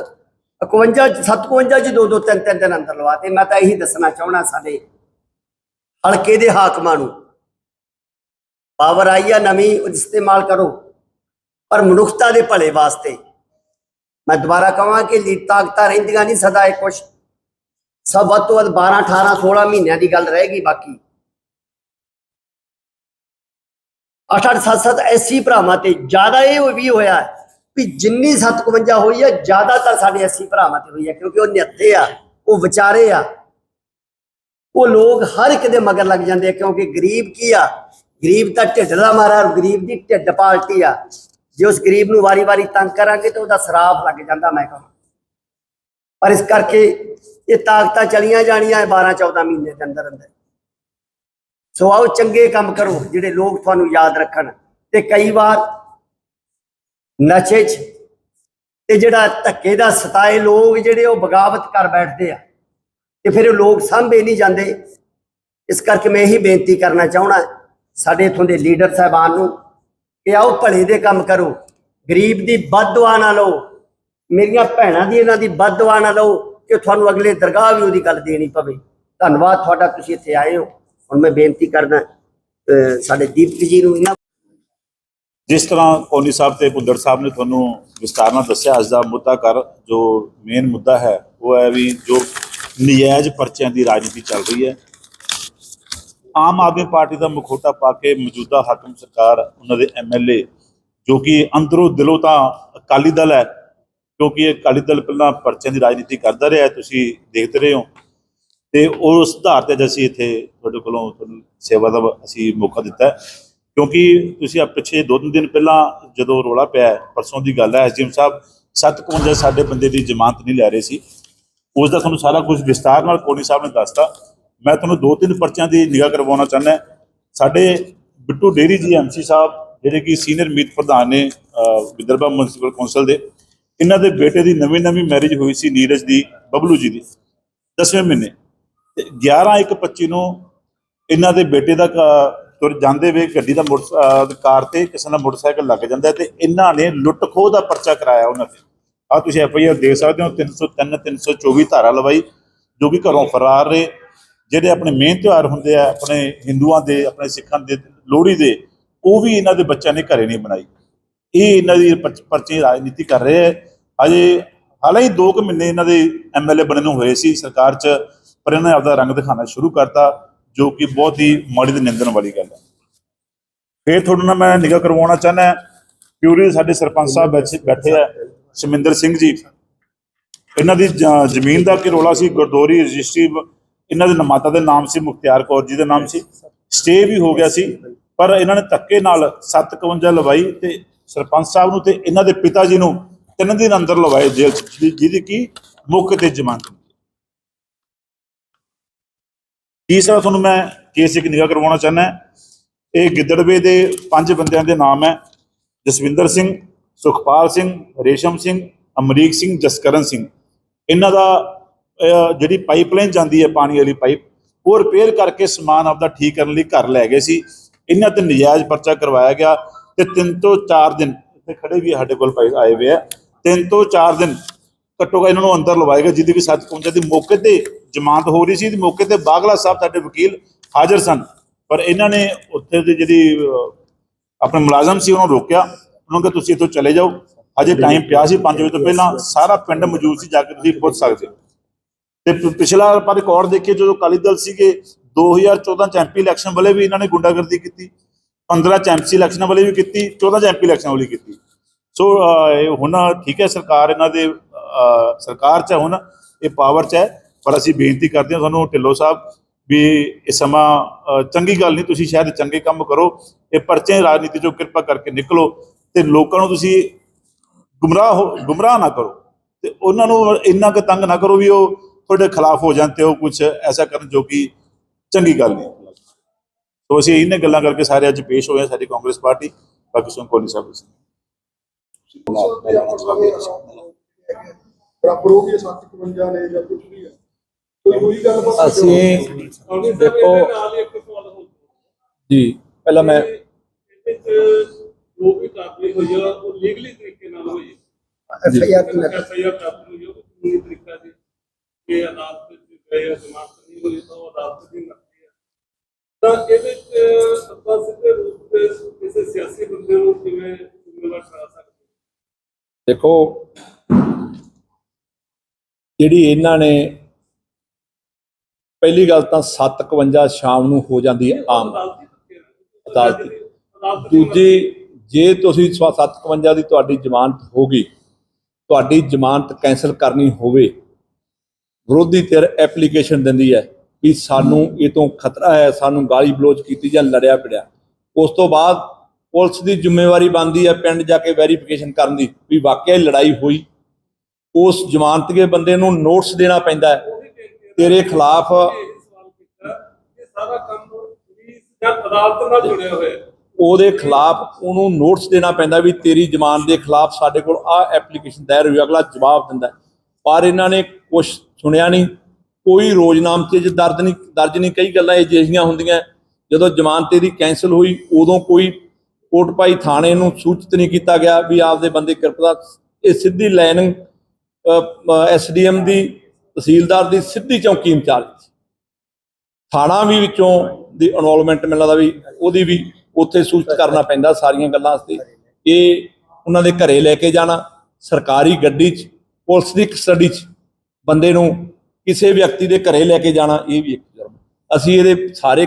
51 57 ਚ ਦੋ ਦੋ ਤਿੰਨ ਤਿੰਨ ਦਿਨ ਅੰਦਰ ਲਵਾਤੇ ਮੈਂ ਤਾਂ ਇਹੀ ਦੱਸਣਾ ਚਾਹਣਾ ਸਾਡੇ ਹਲਕੇ ਦੇ ਹਾਕਮਾਂ ਨੂੰ। ਪਾਵਰ ਆਈ ਆ ਨਵੀਂ ਇਸਤੇਮਾਲ ਕਰੋ। ਪਰ ਮਨੁੱਖਤਾ ਦੇ ਭਲੇ ਵਾਸਤੇ। ਮੈਂ ਦੁਬਾਰਾ ਕਹਾਂ ਕਿ ਲੀ ਤਾਕਤਾਂ ਰਹਿੰਦੀਆਂ ਨਹੀਂ ਸਦਾ ਇਹ ਕੁਛ। ਸਭ ਵੱਧ ਤੋਂ ਵੱਧ 12 18 16 ਮਹੀਨਿਆਂ ਦੀ ਗੱਲ ਰਹੇਗੀ ਬਾਕੀ। 8 8 7 7 ਐਸੀ ਭਰਾਵਾਂ ਤੇ ਜ਼ਿਆਦਾ ਇਹ ਵੀ ਹੋਇਆ ਵੀ ਜਿੰਨੀ 751 ਹੋਈ ਹੈ ਜ਼ਿਆਦਾਤਰ ਸਾਡੇ ਐਸੀ ਭਰਾਵਾਂ ਤੇ ਹੋਈ ਹੈ, ਕਿਉਂਕਿ ਉਹ ਨਿਹੱਥੇ ਆ, ਉਹ ਵਿਚਾਰੇ ਆ। ਉਹ ਲੋਕ ਹਰ ਇੱਕ ਦੇ ਮਗਰ ਲੱਗ ਜਾਂਦੇ ਆ, ਕਿਉਂਕਿ ਗਰੀਬ ਕੀ ਆ? ਗਰੀਬ ਤਾਂ ਢਿੱਡ ਦਾ ਮਾਰਾ, ਗਰੀਬ ਦੀ ਢਿੱਡ ਪਾਲਟੀ ਆ। ਜੇ ਉਸ ਗਰੀਬ ਨੂੰ ਵਾਰੀ-ਵਾਰੀ ਤੰਗ ਕਰਾਂਗੇ ਤਾਂ ਉਹਦਾ ਸਰਾਪ ਲੱਗ ਜਾਂਦਾ, ਮੈਂ ਕਹਾਂ। ਪਰ ਇਸ ਕਰਕੇ ਇਹ ਤਾਕਤਾਂ ਚਲੀਆਂ ਜਾਣੀਆਂ 12 14 ਮਹੀਨੇ ਦੇ ਅੰਦਰ ਅੰਦਰ। ਸੋ ਆਓ ਚੰਗੇ ਕੰਮ ਕਰੋ, ਜਿਹੜੇ ਲੋਕ ਤੁਹਾਨੂੰ ਯਾਦ ਰੱਖਣ। ਤੇ ਕਈ ਵਾਰ ਨਸ਼ੇ 'ਚ ਤੇ ਜਿਹੜਾ ਧੱਕੇ ਦਾ ਸਤਾਏ ਲੋਕ ਜਿਹੜੇ ਉਹ ਬਗਾਵਤ ਕਰ ਬੈਠਦੇ ਆ। ਤੇ ਫਿਰ ਲੋਕ ਸਾਂਭੇ ਨਹੀਂ ਜਾਂਦੇ। ਇਸ ਕਰਕੇ ਮੈਂ ਇਹੀ ਬੇਨਤੀ ਕਰਨਾ ਚਾਹਣਾ ਸਾਡੇ ਇਥੋਂ ਦੇ ਲੀਡਰ ਸਾਹਿਬਾਨ ਨੂੰ ਕਿ ਆਓ ਭਲੇ ਦੇ ਕੰਮ ਕਰੋ, ਗਰੀਬ ਦੀ ਬਦਦੁਆ ਨਾ ਲਓ, ਮੇਰੀਆਂ ਭੈਣਾਂ ਦੀ ਇਹਨਾਂ ਦੀ ਬਦਦੁਆ ਨਾ ਲਓ, ਕਿ ਤੁਹਾਨੂੰ ਅਗਲੇ ਦਰਗਾਹ ਵੀ ਉਹਦੀ ਗੱਲ ਦੇਣੀ ਪਵੇ। ਧੰਨਵਾਦ ਤੁਹਾਡਾ, ਤੁਸੀਂ ਇੱਥੇ ਆਏ ਹੋ। ਹੁਣ ਮੈਂ ਬੇਨਤੀ ਕਰਦਾ, ਅਹ, ਸਾਡੇ ਦੀਪਕ ਜੀ ਨੂੰ ਇਹਨਾਂ ਜਿਸ ਤਰ੍ਹਾਂ ਕੋਨੀ ਸਾਹਿਬ ਤੇ ਭੁੱਲਰ ਸਾਹਿਬ ਨੇ ਤੁਹਾਨੂੰ ਵਿਸਤਾਰ ਨਾਲ ਦੱਸਿਆ, ਅੱਜ ਦਾ ਮੁੱਦਾ ਕਰ ਜੋ ਮੇਨ ਮੁੱਦਾ ਹੈ, ਉਹ ਹੈ ਵੀ ਜੋ ਨਜਾਇਜ਼ ਪਰਚਿਆਂ ਦੀ ਰਾਜਨੀਤੀ ਚੱਲ ਰਹੀ ਹੈ। ਆਮ ਆਦਮੀ ਪਾਰਟੀ ਦਾ ਮੁਖੋਟਾ ਪਾ ਕੇ ਮੌਜੂਦਾ ਹਾਕਮ ਸਰਕਾਰ, ਉਹਨਾਂ ਦੇ ਐਮਐਲਏ ਜੋ ਕਿ ਅੰਦਰੋਂ ਦਿਲੋਂ ਤਾਂ ਅਕਾਲੀ ਦਲ ਹੈ, ਕਿਉਂਕਿ ਇਹ ਅਕਾਲੀ ਦਲ ਪਹਿਲਾਂ ਪਰਚਿਆਂ ਦੀ ਰਾਜਨੀਤੀ ਕਰਦਾ ਰਿਹਾ, ਤੁਸੀਂ ਦੇਖਦੇ ਰਹੇ ਹੋ। ਤੇ ਉਸ ਆਧਾਰ ਤੇ ਅੱਜ ਅਸੀਂ ਇੱਥੇ ਤੁਹਾਡੇ ਕੋਲੋਂ ਤੁਹਾਨੂੰ ਸੇਵਾ ਦਾ ਅਸੀਂ ਮੌਕਾ ਦਿੱਤਾ ਕਿਉਂਕਿ ਤੁਸੀਂ ਆ ਪਿੱਛੇ ਦੋ ਤਿੰਨ ਦਿਨ ਪਹਿਲਾਂ ਜਦੋਂ ਰੋਲਾ ਪਿਆ ਪਰਸੋਂ ਦੀ ਗੱਲ ਹੈ ਐਸਡੀਐਮ ਸਾਹਿਬ 751 ਸਾਡੇ ਬੰਦੇ ਦੀ ਜ਼ਮਾਨਤ ਨਹੀਂ ਲੈ ਰਹੇ ਸੀ। ਉਸ ਦਾ ਤੁਹਾਨੂੰ ਸਾਰਾ ਕੁਝ ਵਿਸਤਾਰ ਨਾਲ ਕੋਨੀ ਸਾਹਿਬ ਨੇ ਦੱਸਤਾ। ਮੈਂ ਤੁਹਾਨੂੰ ਦੋ ਤਿੰਨ ਪਰਚਿਆਂ ਦੀ ਨਿਗਾਹ ਕਰਵਾਉਣਾ ਚਾਹੁੰਦਾ ਸਾਡੇ ਬਿੱਟੂ ਡੇਰੀ ਜੀ ਐਮਸੀ ਸਾਹਿਬ, ਜਿਹੜੇ ਕਿ ਸੀਨੀਅਰ ਮੀਤ ਪ੍ਰਧਾਨ ਨੇ ਵਿਦਰਭਾ ਮਿਊਨਿਸਪਲ ਕੌਂਸਲ ਦੇ, ਇਹਨਾਂ ਦੇ ਬੇਟੇ ਦੀ ਨਵੀਂ ਨਵੀਂ ਮੈਰਿਜ ਹੋਈ ਸੀ ਨੀਰਜ ਦੀ, ਬਬਲੂ ਜੀ ਦੀ 10ਵੇਂ ਮਹੀਨੇ। ਤੇ 11 1 25 ਨੂੰ ਇਹਨਾਂ ਦੇ ਬੇਟੇ ਦਾ ਕ- ਤੁਰ ਜਾਂਦੇ ਵੇ ਗੱਡੀ ਦਾ ਮੋਟਰ ਕਾਰ ਤੇ ਕਿਸੇ ਨਾਲ ਮੋਟਰਸਾਈਕਲ ਲੱਗ ਜਾਂਦਾ ਹੈ ਤੇ ਇਹਨਾਂ ਨੇ ਲੁੱਟ ਖੋਹ ਦਾ ਪਰਚਾ ਕਰਾਇਆ ਉਹਨਾਂ ਤੇ। ਆ ਤੁਸੀਂ ਐਫ ਆਈ ਆਰ ਦੇਖ ਸਕਦੇ ਹੋ 303 324 ਧਾਰਾ ਲਵਾਈ, ਜੋ ਕਿ ਘਰੋਂ ਫਰਾਰ ਰਹੇ। ਜਿਹੜੇ ਆਪਣੇ ਮੇਨ ਤਿਉਹਾਰ ਹੁੰਦੇ ਆ, ਆਪਣੇ ਹਿੰਦੂਆਂ ਦੇ, ਆਪਣੇ ਸਿੱਖਾਂ ਦੇ, ਲੋਹੜੀ ਦੇ, ਉਹ ਵੀ ਇਹਨਾਂ ਦੇ ਬੱਚਿਆਂ ਨੇ ਘਰੇ ਨਹੀਂ ਬਣਾਈ। ਇਹ ਇਹਨਾਂ ਦੀ ਪਰਚ- ਪਰਚੀ ਰਾਜਨੀਤੀ ਕਰ ਰਹੇ ਹੈ ਅਜੇ ਹਾਲੇ ਹੀ 2 ਕੁ ਮਹੀਨੇ ਇਹਨਾਂ ਦੇ ਐਮਐਲਏ ਬਣਨ ਨੂੰ ਹੋਏ ਸੀ ਸਰਕਾਰ 'ਚ, ਪਰ ਇਹਨਾਂ ਨੇ ਆਪਦਾ ਰੰਗ ਦਿਖਾਉਣਾ ਸ਼ੁਰੂ ਕਰਤਾ, ਜੋ ਕਿ ਬਹੁਤ ਹੀ ਮਾੜੀ ਤੇ ਨਿੰਦਣ ਵਾਲੀ ਗੱਲ ਹੈ ਫਿਰ ਤੁਹਾਨੂੰ ਨਾਲ ਮੈਂ ਨਿਗਾਹ ਕਰਵਾਉਣਾ ਚਾਹੁੰਦਾ ਪਿਉਰੀ ਸਾਡੇ ਸਰਪੰਚ ਸਾਹਿਬ ਬੈਠੇ ਬੈਠੇ ਆ। ਸ਼ਮਿੰਦਰ ਸਿੰਘ ਜੀ। ਇਹਨਾਂ ਦੀ ਜ਼ਮੀਨ ਦਾ ਕੀ ਰੋਲਾ ਸੀ? ਗੁਰਦੋਰੀ ਰਜਿਸਟਰੀ ਇਹਨਾਂ ਦੇ ਮਾਤਾ ਦੇ ਨਾਮ ਸੀ ਮੁਖਤਿਆਰ ਕੌਰ ਜੀ ਦਾ ਨਾਮ ਸੀ। ਸਟੇ ਵੀ ਹੋ ਗਿਆ ਸੀ, ਪਰ ਇਹਨਾਂ ਨੇ ਧੱਕੇ ਨਾਲ 751 ਲਵਾਈ ਤੇ ਸਰਪੰਚ ਸਾਹਿਬ ਨੂੰ ਤੇ ਇਹਨਾਂ ਦੇ ਪਿਤਾ ਜੀ ਨੂੰ ਤਿੰਨ ਦਿਨ ਅੰਦਰ ਲਵਾਏ ਜੇਲ੍ਹ 'ਚ ਜਿਹਦੀ- ਜਿਹਦੀ ਕੀ ਮੌਕੇ ਤੇ ਜ਼ਮਾਨਤ ਤੀਸਰਾ ਤੁਹਾਨੂੰ ਮੈਂ ਕੇਸ ਇੱਕ ਨਿਗਾਹ ਕਰਵਾਉਣਾ ਚਾਹੁੰਦਾ, ਇਹ ਗਿੱਦੜਵੇ ਦੇ ਪੰਜ ਬੰਦਿਆਂ ਦੇ ਨਾਮ ਹੈ, ਜਸਵਿੰਦਰ ਸਿੰਘ ਸੁਖਪਾਲ ਸਿੰਘ, ਰੇਸ਼ਮ ਸਿੰਘ, ਅਮਰੀਕ ਸਿੰਘ, ਜਸਕਰਨ ਸਿੰਘ। ਇਹਨਾਂ ਦਾ ਜਿਹੜੀ ਪਾਈਪਲਾਈਨ ਜਾਂਦੀ ਹੈ ਪਾਣੀ ਵਾਲੀ ਪਾਈਪ, ਉਹ ਰਿਪੇਅਰ ਕਰਕੇ ਸਮਾਨ ਆਪਦਾ ਠੀਕ ਕਰਨ ਲਈ ਘਰ ਲੈ ਗਏ ਸੀ। ਇਹਨਾਂ ਤੇ ਨਜਾਇਜ਼ ਪਰਚਾ ਕਰਵਾਇਆ ਗਿਆ ਤੇ ਤਿੰਨ ਤੋਂ ਚਾਰ ਦਿਨ ਇੱਥੇ ਖੜੇ ਵੀ ਸਾਡੇ ਕੋਲ ਭਾਈ ਆਏ ਹੋਏ ਆ। ਤਿੰਨ ਤੋਂ ਚਾਰ ਦਿਨ ਘੱਟੋ ਘੱਟ ਇਹਨਾਂ ਨੂੰ ਅੰਦਰ ਲਵਾਏਗਾ ਜਿਹਦੀ ਵੀ ਸੱਚ ਪਹੁੰਚਿਆ ਦੀ ਮੌਕੇ ਤੇ ਜ਼ਮਾਨਤ ਹੋ ਰਹੀ ਸੀ ਤੇ ਮੌਕੇ ਤੇ ਬਾਗਲਾ ਸਾਹਿਬ ਸਾਡੇ ਵਕੀਲ ਹਾਜ਼ਰ ਸਨ। ਪਰ ਇਹਨਾਂ ਨੇ ਉੱਥੇ ਦੀ ਜਿਹੜੀ ਆਪਣੇ ਮੁਲਾਜ਼ਮ ਸੀ, ਉਹਨੂੰ ਰੋਕਿਆ। ਉਹਨਾਂ ਤੁਸੀਂ ਇੱਥੋਂ ਚਲੇ ਜਾਓ। ਅਜੇ ਟਾਈਮ ਪਿਆ ਸੀ 5 ਵਜੇ ਤੋਂ ਪਹਿਲਾਂ। ਸਾਰਾ ਪਿੰਡ ਮੌਜੂਦ ਸੀ ਜਾ ਕੇ ਤੁਸੀਂ ਪੁੱਛ ਸਕਦੇ ਹੋ। ਤੇ ਪਿਛਲਾ ਆਪਾਂ ਰਿਕਾਰਡ ਦੇਖੀਏ ਜਦੋਂ ਅਕਾਲੀ ਦਲ ਸੀਗੇ 2014 ਚ ਐਮਪੀ ਇਲੈਕਸ਼ਨ ਵੇਲੇ ਵੀ ਇਹਨਾਂ ਨੇ ਗੁੰਡਾਗਰਦੀ ਕੀਤੀ। 15 ਚ ਐਮਸੀ ਇਲੈਕਸ਼ਨਾਂ ਵੇਲੇ ਵੀ ਕੀਤੀ 14 ਚ ਐਮਪੀ ਇਲੈਕਸ਼ਨ ਵੇਲੇ ਕੀਤੀ। ਸੋ ਇਹ ਹੁਣ ਠੀਕ ਹੈ ਸਰਕਾਰ ਇਹਨਾਂ ਦੇ ਸਰਕਾਰ ਚ ਹੁਣ ਇਹ ਪਾਵਰ ਚ ਹੈ। ਪਰ ਅਸੀਂ ਬੇਨਤੀ ਕਰਦੇ ਹਾਂ ਤੁਹਾਨੂੰ ਢਿੱਲੋਂ ਸਾਹਿਬ ਵੀ ਇਹ ਸਮਾਂ ਚੰਗੀ ਗੱਲ ਨਹੀਂ ਤੁਸੀਂ ਸ਼ਾਇਦ ਚੰਗੇ ਕੰਮ ਕਰੋ। ਇਹ ਪਰਚੇ ਰਾਜਨੀਤੀ ਚੋਂ ਕਿਰਪਾ ਕਰਕੇ ਨਿਕਲੋ। ਤੇ ਲੋਕਾਂ ਨੂੰ ਤੁਸੀਂ ਗੁੰਮਰਾਹ ਹੋ ਗੁੰਮਰਾਹ ਨਾ ਕਰੋ। ਤੇ ਉਹਨਾਂ ਨੂੰ ਇੰਨਾ ਕੁ ਤੰਗ ਨਾ ਕਰੋ ਵੀ ਉਹ ਤੁਹਾਡੇ ਖਿਲਾਫ ਹੋ ਜਾਣ ਤੇ ਉਹ ਕੁਝ ਐਸਾ ਕਰਨ ਜੋ ਕਿ ਚੰਗੀ ਗੱਲ ਨਹੀਂ। ਸੋ ਅਸੀਂ ਇਹਨਾਂ ਗੱਲਾਂ ਕਰਕੇ ਸਾਰੇ ਅੱਜ ਪੇਸ਼ ਹੋਏ ਸਾਡੀ ਕਾਂਗਰਸ ਪਾਰਟੀ। ਬਾਕੀ ਸੋ ਕੋਨੀ ਸਾਹਿਬ ਜੀ ਬਰਾਬਰ ਹੋ ਗਈ 751 ਨੇ ਜਾਂ ਕੁਝ ਵੀ ਹੈ ਕੋਈ ਹੋਈ ਗੱਲ ਬਸ ਅਸੀਂ ਦੇਖੋ ਜੀ ਪਹਿਲਾਂ ਮੈਂ ਕਾਰਵਾਈ ਹੋਈ ਆ ਉਹ ਲੀਗਲੀ ਤਰੀਕੇ ਨਾਲ ਹੋਈ ਐਫਆਈਆਰ ਦੀ ਨਕਲ ਐਫਆਈਆਰ ਕਾਪੀ ਹੋਈ ਆ, ਉਹ ਕਾਨੂੰਨੀ ਤਰੀਕਾ ਦੀ ਕਿ ਅਦਾਲਤ ਵਿੱਚ ਗਏ ਜਮਾਤ ਨਹੀਂ ਹੋਈ ਤਾਂ ਉਹ ਅਦਾਲਤ ਦੀ ਨਕਲੀ ਹੈ। ਤਾਂ ਇਹਦੇ ਵਿੱਚ ਆਪਾਂ ਸਿੱਧੇ ਰੂਪ ਤੇ ਕਿਸੇ ਸਿਆਸੀ ਬੰਦੇ ਨੂੰ ਕਿਵੇਂ ਜ਼ਿੰਮੇਵਾਰ ਠਹਿਰਾ ਸਕਦੇ ਦੇਖੋ ਜਿਹੜੀ ਇਹਨਾਂ ਨੇ ਪਹਿਲੀ ਗੱਲ ਤਾਂ 751 ਸ਼ਾਮ ਨੂੰ ਹੋ ਜਾਂਦੀ ਹੈ ਆਮ। ਅਦਾਲਤੀ ਧੱਕੇ ਨਾਲ। ਅਦਾਲਤੀ। ਅਦਾਲਤ ਦੀ ਦੂਜੀ ਜੇ ਤੁਸੀਂ 751 ਦੀ ਤੁਹਾਡੀ ਜ਼ਮਾਨਤ ਹੋ ਗਈ, ਤੁਹਾਡੀ ਜ਼ਮਾਨਤ ਕੈਂਸਲ ਕਰਨੀ ਹੋਵੇ, ਵਿਰੋਧੀ ਧਿਰ ਐਪਲੀਕੇਸ਼ਨ ਦਿੰਦੀ ਹੈ ਵੀ ਸਾਨੂੰ ਇਹ ਤੋਂ ਖਤਰਾ ਹੈ, ਸਾਨੂੰ ਗਾਲੀ ਬਲੋਚ ਕੀਤੀ ਜਾਂ ਲੜਿਆ ਪਿੜਿਆ। ਉਸ ਤੋਂ ਬਾਅਦ ਪੁਲਿਸ ਦੀ ਜ਼ਿੰਮੇਵਾਰੀ ਬਣਦੀ ਹੈ ਪਿੰਡ ਜਾ ਕੇ ਵੈਰੀਫਿਕੇਸ਼ਨ ਕਰਨ ਦੀ ਵੀ ਵਾਕਿਆ ਲੜਾਈ ਹੋਈ। ਉਸ ਜ਼ਮਾਨਤੀਏ ਬੰਦੇ ਨੂੰ ਨੋਟਿਸ ਦੇਣਾ ਪੈਂਦਾ ਤੇਰੇ ਖਿਲਾਫ ਇਹ ਸਾਰਾ ਕੰਮ ਪੁਲਿਸ ਜਾਂ ਅਦਾਲਤ ਨਾਲ ਜੁੜਿਆ ਹੋਇਆ ਹੈ। ਉਹਦੇ ਖਿਲਾਫ ਉਹਨੂੰ ਨੋਟਿਸ ਦੇਣਾ ਪੈਂਦਾ ਵੀ ਤੇਰੀ ਜ਼ਮਾਨ ਦੇ ਖਿਲਾਫ ਸਾਡੇ ਕੋਲ ਆ ਐਪਲੀਕੇਸ਼ਨ ਦਾਇਰ ਹੋਈ ਅਗਲਾ ਜਵਾਬ ਦਿੰਦਾ ਪਰ ਇਹਨਾਂ ਨੇ ਕੁਝ ਸੁਣਿਆ ਨਹੀਂ, ਕੋਈ ਰੋਜ਼ਨਾਮਚੇ 'ਚ ਦਰਜ ਨਹੀਂ ਦਰਜ ਨਹੀਂ। ਕਈ ਗੱਲਾਂ ਇਹ ਜਿਹੀਆਂ ਹੁੰਦੀਆਂ ਜਦੋਂ ਜ਼ਮਾਨਤ ਤੇਰੀ ਕੈਂਸਲ ਹੋਈ, ਉਦੋਂ ਕੋਈ ਕੋਟ ਭਾਈ ਥਾਣੇ ਨੂੰ ਸੂਚਿਤ ਨਹੀਂ ਕੀਤਾ ਗਿਆ ਵੀ ਆਪਦੇ ਬੰਦੇ ਕਿਰਪਾ ਇਹ ਸਿੱਧੀ ਲਾਈਨ ਐਸਡੀਐਮ ਦੀ ਤਹਿਸੀਲਦਾਰ ਦੀ ਸਿੱਧੀ ਚੌਕੀ ਇੰਚਾਰਜ। ਥਾਣਾ ਵੀ ਵਿੱਚੋਂ ਦੀ ਇਨਵੋਲਵਮੈਂਟ ਮੈਨੂੰ ਲੱਗਦਾ ਵੀ ਉਹਦੀ ਵੀ ਉੱਥੇ ਸੂਚਿਤ ਕਰਨਾ ਪੈਂਦਾ ਸਾਰੀਆਂ ਗੱਲਾਂ ਵਾਸਤੇ ਇਹ ਉਹਨਾਂ ਦੇ ਘਰੇ ਲੈ ਕੇ ਜਾਣਾ ਸਰਕਾਰੀ ਗੱਡੀ 'ਚ ਪੁਲਿਸ ਦੀ ਕਸਟਡੀ 'ਚ ਬੰਦੇ ਨੂੰ ਕਿਸੇ ਵਿਅਕਤੀ ਦੇ ਘਰੇ ਲੈ ਕੇ ਜਾਣਾ ਇਹ ਵੀ ਇੱਕ ਜੁਰਮ। ਅਸੀਂ ਇਹਦੇ ਸਾਰੇ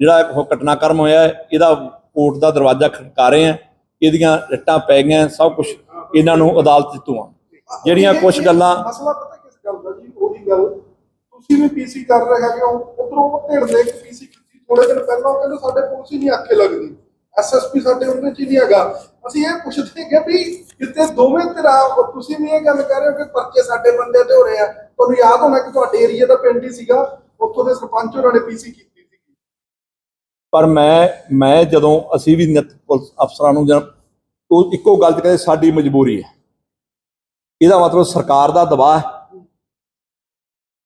ਜਿਹੜਾ ਉਹ ਘਟਨਾਕ੍ਰਮ ਹੋਇਆ ਹੈ, ਇਹਦਾ ਕੋਰਟ ਦਾ ਦਰਵਾਜ਼ਾ ਖੜਕਾ ਰਹੇ ਹਾਂ ਇਹਦੀਆਂ ਰਿਟਾਂ ਪੈ ਗਈਆਂ ਸਭ ਕੁਝ ਇਹਨਾਂ ਨੂੰ ਅਦਾਲਤ 'ਚ ਧੂਆਂ। ਜਿਹੜੀਆਂ ਕੁਝ ਗੱਲਾਂ ਮਸਲਾ ਪਤਾ ਕਿਸ ਗੱਲ ਦਾ ਜੀ? ਉਹੀ ਗੱਲ। ਤੁਸੀਂ ਵੀ ਪੀਸੀ ਕਰ ਰਹੇ ਹੈਗੇ ਹੋ ਉਧਰੋਂ ਧਿਰ ਨੇ ਇੱਕ ਪੀਸੀ ਥੋੜੇ ਦਿਨ ਪਹਿਲਾਂ ਉਹ ਕਹਿੰਦੇ ਸਾਡੇ ਪੁਲਿਸ ਹੀ ਨਹੀਂ ਆਖੇ ਲੱਗਦੀ। ਐਸਐਸਪੀ ਸਾਡੇ ਉਹਦੇ ਚ ਹੀ ਨਹੀਂ ਹੈਗਾ। ਅਸੀਂ ਇਹ ਪੁੱਛਦੇ ਕਿ ਵੀ ਕਿਤੇ ਦੋਵੇਂ ਤਰ੍ਹਾਂ ਤੁਸੀਂ ਵੀ ਇਹ ਗੱਲ ਕਰ ਰਹੇ ਹੋ ਕਿ ਪਰਚੇ ਸਾਡੇ ਬੰਦੇ ਤੇ ਹੋ ਰਹੇ ਆ। ਤੁਹਾਨੂੰ ਯਾਦ ਹੋਣਾ ਕਿ ਤੁਹਾਡੇ ਏਰੀਆ ਦਾ ਪਿੰਡ ਹੀ ਸੀਗਾ, ਉੱਥੋਂ ਦੇ ਸਰਪੰਚ ਉਹਨਾਂ ਨੇ ਪੀਸੀ ਕੀਤੀ ਸੀ ਪਰ ਮੈਂ ਮੈਂ ਜਦੋਂ ਅਸੀਂ ਵੀ ਪੁਲਿਸ ਅਫਸਰਾਂ ਨੂੰ ਜਾਂ ਉਹ ਇੱਕੋ ਗੱਲ ਕਹਿੰਦੇ, ਸਾਡੀ ਮਜਬੂਰੀ ਹੈ। ਇਹਦਾ ਮਤਲਬ ਸਰਕਾਰ ਦਾ ਦਬਾਅ ਹੈ।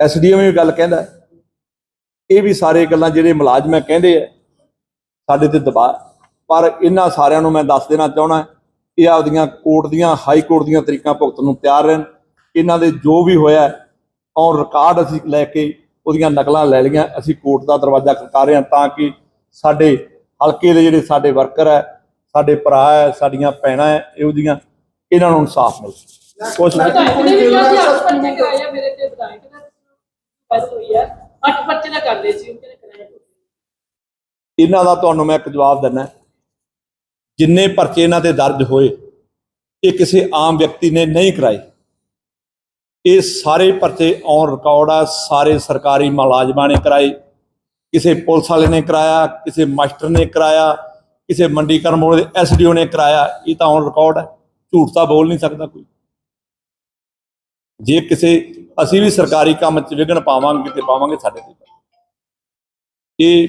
ਐਸਡੀਐਮ ਵੀ ਗੱਲ ਕਹਿੰਦਾ ਇਹ ਵੀ ਸਾਰੇ ਗੱਲਾਂ ਜਿਹੜੇ ਮੁਲਾਜ਼ਮ ਹੈ ਕਹਿੰਦੇ ਆ, ਸਾਡੇ ਤੇ ਦਬਾਅ ਪਰ ਇਹਨਾਂ ਸਾਰਿਆਂ ਨੂੰ ਮੈਂ ਦੱਸ ਦੇਣਾ ਚਾਹਣਾ ਇਹ ਆਪਦੀਆਂ ਕੋਰਟ ਦੀਆਂ, ਹਾਈ ਕੋਰਟ ਦੀਆਂ ਤਰੀਕਾਂ ਭੁਗਤਣ ਨੂੰ ਤਿਆਰ ਰਹਿਣ। ਇਹਨਾਂ ਦੇ ਜੋ ਵੀ ਹੋਇਆ, ਔਰ ਰਿਕਾਰਡ ਅਸੀਂ ਲੈ ਕੇ ਉਹਦੀਆਂ ਨਕਲਾਂ ਲੈ ਲਈਆਂ। ਅਸੀਂ ਕੋਰਟ ਦਾ ਦਰਵਾਜ਼ਾ ਖੜਕਾ ਰਹੇ ਹਾਂ ਤਾਂ ਕਿ ਸਾਡੇ ਹਲਕੇ ਦੇ ਜਿਹੜੇ ਸਾਡੇ ਵਰਕਰ ਹੈ ਸਾਡੇ ਭਰਾ ਹੈ ਸਾਡੀਆਂ ਭੈਣਾਂ ਹੈ ਇਹੋ ਜਿਹੀਆਂ ਇਹਨਾਂ ਨੂੰ ਇਨਸਾਫ ਮਿਲੇ। ਕੁਛ ਵਿਧਾਇਕ ਨੇ ਵੀ ਕਿਹਾ ਸੀ ਮੇਰੇ ਤੇ ਵਿਧਾਇਕ ਦਾ, ਬਸ ਹੋਈ ਆ। ਅੱਠ ਪਰਚੇ ਦਾ ਕਰ ਲਏ ਸੀ ਉਹਨੇ ਕਰਾਇਆ ਇਹਨਾਂ ਦਾ ਤੁਹਾਨੂੰ ਮੈਂ ਇੱਕ ਜਵਾਬ ਦਿੰਦਾ। ਜਿੰਨੇ ਪਰਚੇ ਇਹਨਾਂ ਤੇ ਦਰਜ ਹੋਏ, ਇਹ ਕਿਸੇ ਆਮ ਵਿਅਕਤੀ ਨੇ ਨਹੀਂ ਕਰਾਏ। ਇਹ ਸਾਰੇ ਪਰਚੇ ਔਨ ਰਿਕਾਰਡ ਆ, ਸਾਰੇ ਸਰਕਾਰੀ ਮੁਲਾਜ਼ਮਾਂ ਨੇ ਕਰਾਏ। ਕਿਸੇ ਪੁਲਿਸ ਵਾਲੇ ਨੇ ਕਰਾਇਆ, ਕਿਸੇ ਮਾਸਟਰ ਨੇ ਕਰਾਇਆ, ਕਿਸੇ ਮੰਡੀ ਕਰਮ ਵਾਲੇ ਐਸਡੀਓ ਨੇ ਕਰਾਇਆ, ਇਹ ਤਾਂ ਔਨ ਰਿਕਾਰਡ ਹੈ ਝੂਠ ਤਾਂ ਬੋਲ ਨਹੀਂ ਸਕਦਾ ਕੋਈ। ਜੇ ਕਿਸੇ ਅਸੀਂ ਵੀ ਸਰਕਾਰੀ ਕੰਮ 'ਚ ਵਿਘਨ ਪਾਵਾਂਗੇ ਤੇ ਪਾਵਾਂਗੇ ਸਾਡੇ ਤੇ। ਇਹ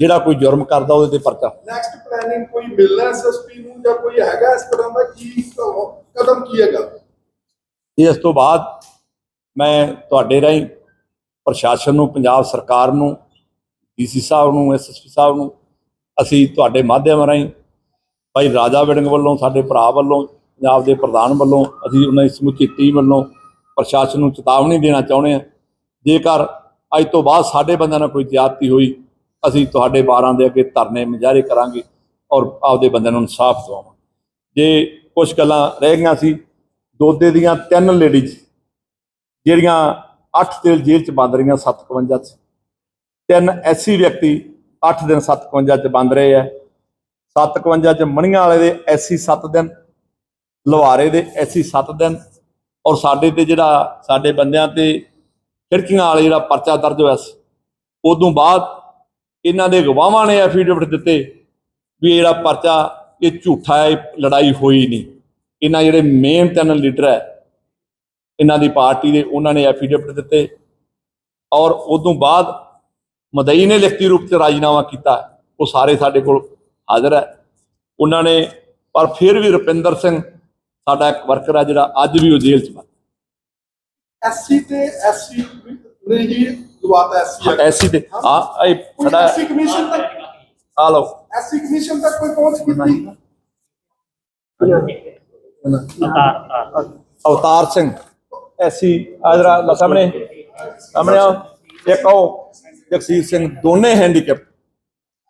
ਜਿਹੜਾ ਕੋਈ ਜੁਰਮ ਕਰਦਾ ਉਹਦੇ ਤੇ ਪਰਚਾ। ਨੈਕਸਟ ਪਲੈਨਿੰਗ ਕੋਈ ਮਿਲਣਾ ਐਸਐਸਪੀ ਨੂੰ ਜਾਂ ਕੋਈ ਹੈਗਾ ਇਸ ਤਰ੍ਹਾਂ ਦਾ ਕੀ ਕਦਮ ਕੀ ਹੈਗਾ? ਇਸ ਤੋਂ ਬਾਅਦ ਮੈਂ ਤੁਹਾਡੇ ਰਾਹੀਂ ਪ੍ਰਸ਼ਾਸਨ ਨੂੰ ਪੰਜਾਬ ਸਰਕਾਰ ਨੂੰ ਡੀਸੀ ਸਾਹਿਬ ਨੂੰ ਐਸਐਸਪੀ ਸਾਹਿਬ ਨੂੰ ਅਸੀਂ ਤੁਹਾਡੇ ਮਾਧਿਅਮ ਰਾਹੀਂ ਭਾਈ ਰਾਜਾ ਵਿੜੰਗ ਵੱਲੋਂ ਸਾਡੇ ਭਰਾ ਵੱਲੋਂ ਪੰਜਾਬ ਦੇ ਪ੍ਰਧਾਨ ਵੱਲੋਂ ਅਸੀਂ ਉਹਨਾਂ ਦੀ ਸਮੁੱਚੀ ਟੀਮ ਵੱਲੋਂ ਪ੍ਰਸ਼ਾਸਨ ਨੂੰ ਚੇਤਾਵਨੀ ਦੇਣਾ ਚਾਹੁੰਦੇ ਹਾਂ। ਜੇਕਰ ਅੱਜ ਤੋਂ ਬਾਅਦ ਸਾਡੇ ਬੰਦਿਆਂ ਨਾਲ ਕੋਈ ਜ਼ਿਆਦਤੀ ਹੋਈ, ਅਸੀਂ ਤੁਹਾਡੇ ਬਾਰਾਂ ਦੇ ਅੱਗੇ ਧਰਨੇ ਮੁਜ਼ਾਹਰੇ ਕਰਾਂਗੇ ਔਰ ਆਪਦੇ ਬੰਦਿਆਂ ਨੂੰ ਇਨਸਾਫ ਦਿਵਾਵਾਂਗੇ। ਜੇ ਕੁਝ ਗੱਲਾਂ ਰਹਿ ਗਈਆਂ ਸੀ, ਦੋਦੇ ਦੀਆਂ ਤਿੰਨ ਲੇਡੀਜ਼ ਜਿਹੜੀਆਂ 8 ਦਿਨ ਜੇਲ੍ਹ 'ਚ ਬੰਦ ਰਹੀਆਂ 751 'ਚ। ਤਿੰਨ ਐਸੀ ਵਿਅਕਤੀ 8 ਦਿਨ 751 'ਚ ਬੰਦ ਰਹੇ ਆ। 751 'ਚ ਮਣੀਆਂ ਵਾਲੇ ਦੇ ਐਸੀ 7 ਦਿਨ ਲਵਾਰੇ ਦੇ ਐਸੀ 7 ਦਿਨ ਔਰ ਸਾਡੇ ਤੇ ਜਿਹੜਾ ਸਾਡੇ ਬੰਦਿਆਂ ਤੇ ਖਿੜਕੀਆਂ ਵਾਲੇ ਜਿਹੜਾ ਪਰਚਾ ਦਰਜ ਹੋਇਆ ਸੀ, ਉਦੋਂ ਬਾਅਦ ਇਹਨਾਂ ਦੇ ਗਵਾਹਾਂ ਨੇ ਐਫੀਡੇਵਿਟ ਦਿੱਤੇ ਵੀ ਜਿਹੜਾ ਪਰਚਾ, ਇਹ ਝੂਠਾ ਹੈ ਲੜਾਈ ਹੋਈ ਨਹੀਂ। ਇਹਨਾਂ ਜਿਹੜੇ ਮੇਨ ਤਿੰਨ ਲੀਡਰ ਹੈ, ਇਹਨਾਂ ਦੀ ਪਾਰਟੀ ਦੇ ਉਹਨਾਂ ਨੇ ਐਫੀਡੇਵਿਟ ਦਿੱਤੇ ਔਰ ਉਦੋਂ ਬਾਅਦ ਮਦਈ ਨੇ ਲਿਖਤੀ ਰੂਪ ਚ ਰਾਜੀਨਾਮਾ ਕੀਤਾ। ਉਹ ਸਾਰੇ ਸਾਡੇ ਕੋਲ ਹਾਜ਼ਰ ਹੈ। ਉਹਨਾਂ ਨੇ, ਪਰ ਫਿਰ ਵੀ ਰੁਪਿੰਦਰ ਸਿੰਘ ਸਾਡਾ ਇੱਕ ਵਰਕਰ ਹੈ ਜਿਹੜਾ ਅੱਜ ਵੀ ਉਹ ਜੇਲ੍ਹ 'ਚ ਬੰਦ ਐਸਸੀ ਤੇ ਐਸਸੀ ਨੇ ਹੀ ਲਵਾਤਾ ਐਸਸੀ ਐਸੀ ਤੇ। ਆ ਇਹ ਸਾਡਾ ਐਸਸੀ ਕਮਿਸ਼ਨ ਤੱਕ? ਆ ਲਓ। ਐਸਸੀ ਕਮਿਸ਼ਨ ਤੱਕ ਕੋਈ ਪਹੁੰਚ ਕੀਤੀ ਅਵਤਾਰ ਸਿੰਘ। ਐਸੀ ਆ ਜਰਾ ਸਾਹਮਣੇ। ਸਾਹਮਣੇ ਆਓ। ਇੱਕ ਆਓ। ਜਗਸੀਰ ਸਿੰਘ ਦੋਨੇ ਹੈਂਡੀਕੈਪ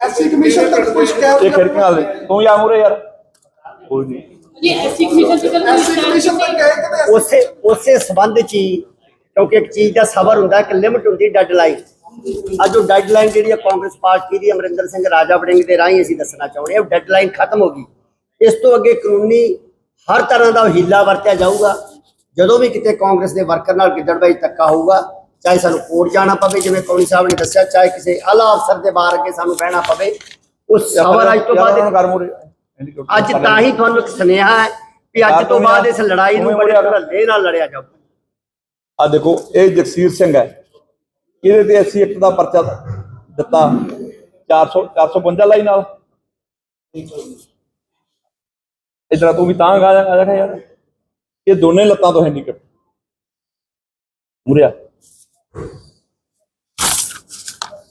ਐਸਸੀ ਕਮਿਸ਼ਨ ਤੱਕ ਕੋਈ ਸ਼ਿਕਾਇਤ ਇਹ ਖਿੜਕੀਆਂ ਵਾਲੇ। ਤੂੰ ਜਾ ਮੂਰੇ ਯਾਰ। ਕੋਈ ਨਹੀਂ। ਤੱਕ ਉਸੇ ਉਸੇ ਸੰਬੰਧ ਚ ਹੀ ਕਿਉਂਕਿ ਇੱਕ ਚੀਜ਼ ਦਾ ਸਬਰ ਹੁੰਦਾ ਇੱਕ ਲਿਮਟ ਹੁੰਦੀ ਡੈਡਲਾਈਨ ਅੱਜ ਉਹ ਡੈਡਲਾਈਨ ਜਿਹੜੀ ਹੈ ਕਾਂਗਰਸ ਪਾਰਟੀ ਦੀ ਅਮਰਿੰਦਰ ਸਿੰਘ ਰਾਜਾ ਵੜਿੰਗ ਦੇ ਰਾਹੀਂ ਅਸੀਂ ਦੱਸਣਾ ਚਾਹੁੰਦੇ ਹਾਂ ਡੈਡਲਾਈਨ ਖਤਮ ਹੋ ਗਈ। ਇਸ ਤੋਂ ਅੱਗੇ ਕਾਨੂੰਨੀ ਹਰ ਤਰ੍ਹਾਂ ਦਾ ਹੀਲਾ ਵਰਤਿਆ ਜਾਊਗਾ। ਜਦੋਂ ਵੀ ਕਿਤੇ ਕਾਂਗਰਸ ਦੇ ਵਰਕਰ ਨਾਲ ਗਿੱਦੜਬਾਈ ਧੱਕਾ ਹੋਊਗਾ ਚਾਹੇ ਸਾਨੂੰ ਕੋਰਟ ਜਾਣਾ ਪਵੇ ਜਿਵੇਂ ਕੌਣੀ ਸਾਹਿਬ ਨੇ ਦੱਸਿਆ ਚਾਹੇ ਕਿਸੇ ਆਲਾ ਅਫਸਰ ਦੇ ਬਾਹਰ ਅੱਗੇ ਸਾਨੂੰ ਬਹਿਣਾ ਪਵੇ ਉਹ ਸਬਰ ਅੱਜ ਤੋਂ ਯਾਰ ਬਾਅਦ ਅੱਜ ਤਾਂ ਹੀ ਤੁਹਾਨੂੰ ਇੱਕ ਸੁਨੇਹਾ ਹੈ ਕਿ ਅੱਜ ਤੋਂ ਬਾਅਦ ਇਸ ਲੜਾਈ ਨੂੰ ਬੜੇ ਧੜੱਲੇ ਨਾਲ ਲੜਿਆ ਜਾਊ। ਆ ਦੇਖੋ ਇਹ ਜਗਸੀਰ ਸਿੰਘ ਹੈ। ਇਹਦੇ ਤੇ ਅਸੀਂ ਇੱਕ ਦਾ ਪਰਚਾ ਦਿੱਤਾ? 400 452 ਲਾਈ ਨਾਲ। ਇਧਰ ਤੂੰ ਵੀ ਤਾਂ ਗਾ ਜਾ ਜਾ ਯਾਰ। ਇਹ ਦੋਨੇ ਲੱਤਾਂ ਤੋਂ ਹੈਂਡੀਕੈਪ। ਮੁਰਿਆ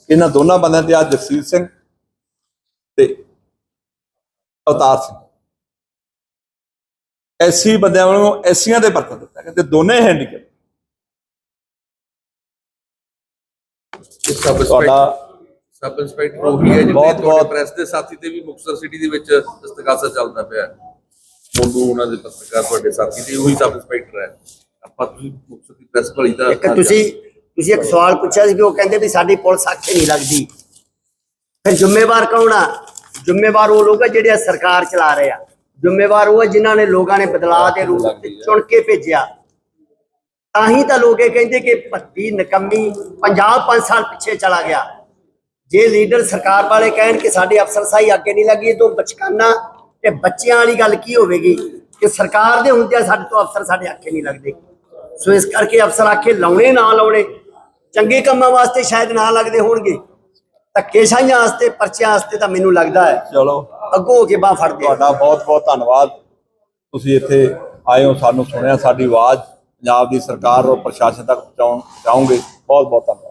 ਇਹਨਾਂ ਦੋਨਾਂ ਬੰਦਿਆਂ ਤੇ ਆ ਜਗਸੀਰ ਸਿੰਘ ਤੇ ਅਵਤਾਰ ਸਿੰਘ। ਐਸੀ ਬੰਦਿਆਂ ਵੱਲੋਂ ਐਸੀਆਂ ਦੇ ਪਰਚਾ ਦਿੱਤਾ ਕਹਿੰਦੇ ਦੋਨੇ ਹੈਂਡੀਕੈਪ ਸਬ ਤੁਹਾਡਾ ਸਬ ਇੰਸਪੈਕਟਰ ਉਹੀ ਹੈ ਜਿਹੜੇ ਬਹੁਤ- ਤੁਹਾਡੇ ਬਹੁਤ- ਪ੍ਰੈਸ ਦੇ ਸਾਥੀ ਤੇ ਵੀ ਮੁਕਤਸਰ ਸਿਟੀ ਦੇ ਵਿੱਚ ਇਸਤਗਾਸਾ ਚੱਲਦਾ ਪਿਆ। ਹੈ ਮੋਨੂ ਉਹਨਾਂ ਦੇ ਪੱਤਰਕਾਰ ਤੁਹਾਡੇ ਸਾਥੀ ਤੇ ਉਹੀ ਸਬ ਇੰਸਪੈਕਟਰ ਹੈ। ਆਪਾਂ ਤੁਸੀਂ ਮੁਕਤਸਰ ਦੀ ਪ੍ਰੈਸ ਭਲੀ ਦਾ ਇੱਕ ਤੁਸੀਂ ਤੁਸੀਂ ਇੱਕ ਸਵਾਲ ਪੁੱਛਿਆ ਸੀ ਕਿ ਉਹ ਕਹਿੰਦੇ ਵੀ ਸਾਡੀ ਪੁਲਿਸ ਆਖੇ ਨਹੀਂ ਲੱਗਦੀ। ਫਿਰ ਜ਼ਿੰਮੇਵਾਰ ਕੌਣ ਆ? ਜ਼ਿੰਮੇਵਾਰ ਉਹ ਲੋਕ ਆ ਜਿਹੜੇ ਸਰਕਾਰ ਚਲਾ ਰਹੇ ਆ। ਜ਼ਿੰਮੇਵਾਰ ਉਹ ਆ ਜਿਨ੍ਹਾਂ ਨੇ ਲੋਕਾਂ ਨੇ ਬਦਲਾਅ ਦੇ ਰੂਪ ਵਿੱਚ ਚੁਣ ਕੇ ਭੇਜਿਆ। ਤਾਂ ਹੀ ਤਾਂ ਲੋਕ ਇਹ ਕਹਿੰਦੇ ਕਿ ਭੱਤੀ ਨਕੰਮੀ ਪੰਜਾਬ 5 ਸਾਲ ਪਿੱਛੇ ਚਲਾ ਗਿਆ। ਜੇ ਲੀਡਰ ਸਰਕਾਰ ਵਾਲੇ ਕਹਿਣ ਕਿ ਸਾਡੇ ਅਫਸਰ ਸਾਈ ਅੱਗੇ ਨਹੀਂ ਲੱਗੀ ਤਾਂ ਬਚਕਾਨਾ ਤੇ ਬੱਚਿਆਂ ਵਾਲੀ ਗੱਲ ਕੀ ਹੋਵੇਗੀ? ਕਿ ਸਰਕਾਰ ਦੇ ਹੁੰਦਿਆਂ ਸਾਡੇ ਤੋਂ ਅਫਸਰ ਸਾਡੇ ਅੱਗੇ ਨਹੀਂ ਲੱਗਦੇ। ਸੋ ਇਸ ਕਰਕੇ ਅਫਸਰ ਆਖੇ ਲਾਉਣੇ ਨਾ ਲਾਉਣੇ। ਚੰਗੇ ਕੰਮਾਂ ਵਾਸਤੇ ਸ਼ਾਇਦ ਨਾ ਲੱਗਦੇ ਹੋਣਗੇ। ਧੱਕੇਸ਼ਾਹੀਆਂ ਵਾਸਤੇ ਪਰਚਿਆਂ ਵਾਸਤੇ ਤਾਂ ਮੈਨੂੰ ਲੱਗਦਾ ਹੈ ਚਲੋ। ਅੱਗੋਂ ਹੋ ਕੇ ਬਾਹ ਫੜਦੇ ਆ ਤੁਹਾਡਾ ਬਹੁਤ ਬਹੁਤ ਧੰਨਵਾਦ। ਤੁਸੀਂ ਇੱਥੇ ਆਏ ਹੋ ਸਾਨੂੰ ਸੁਣਿਆ ਸਾਡੀ ਆਵਾਜ਼ ਪੰਜਾਬ ਦੀ ਸਰਕਾਰ ਔਰ ਪ੍ਰਸ਼ਾਸਨ ਤੱਕ ਪਹੁੰਚਾਉਣ ਚਾਹੋਗੇ। ਬਹੁਤ ਬਹੁਤ ਧੰਨਵਾਦ।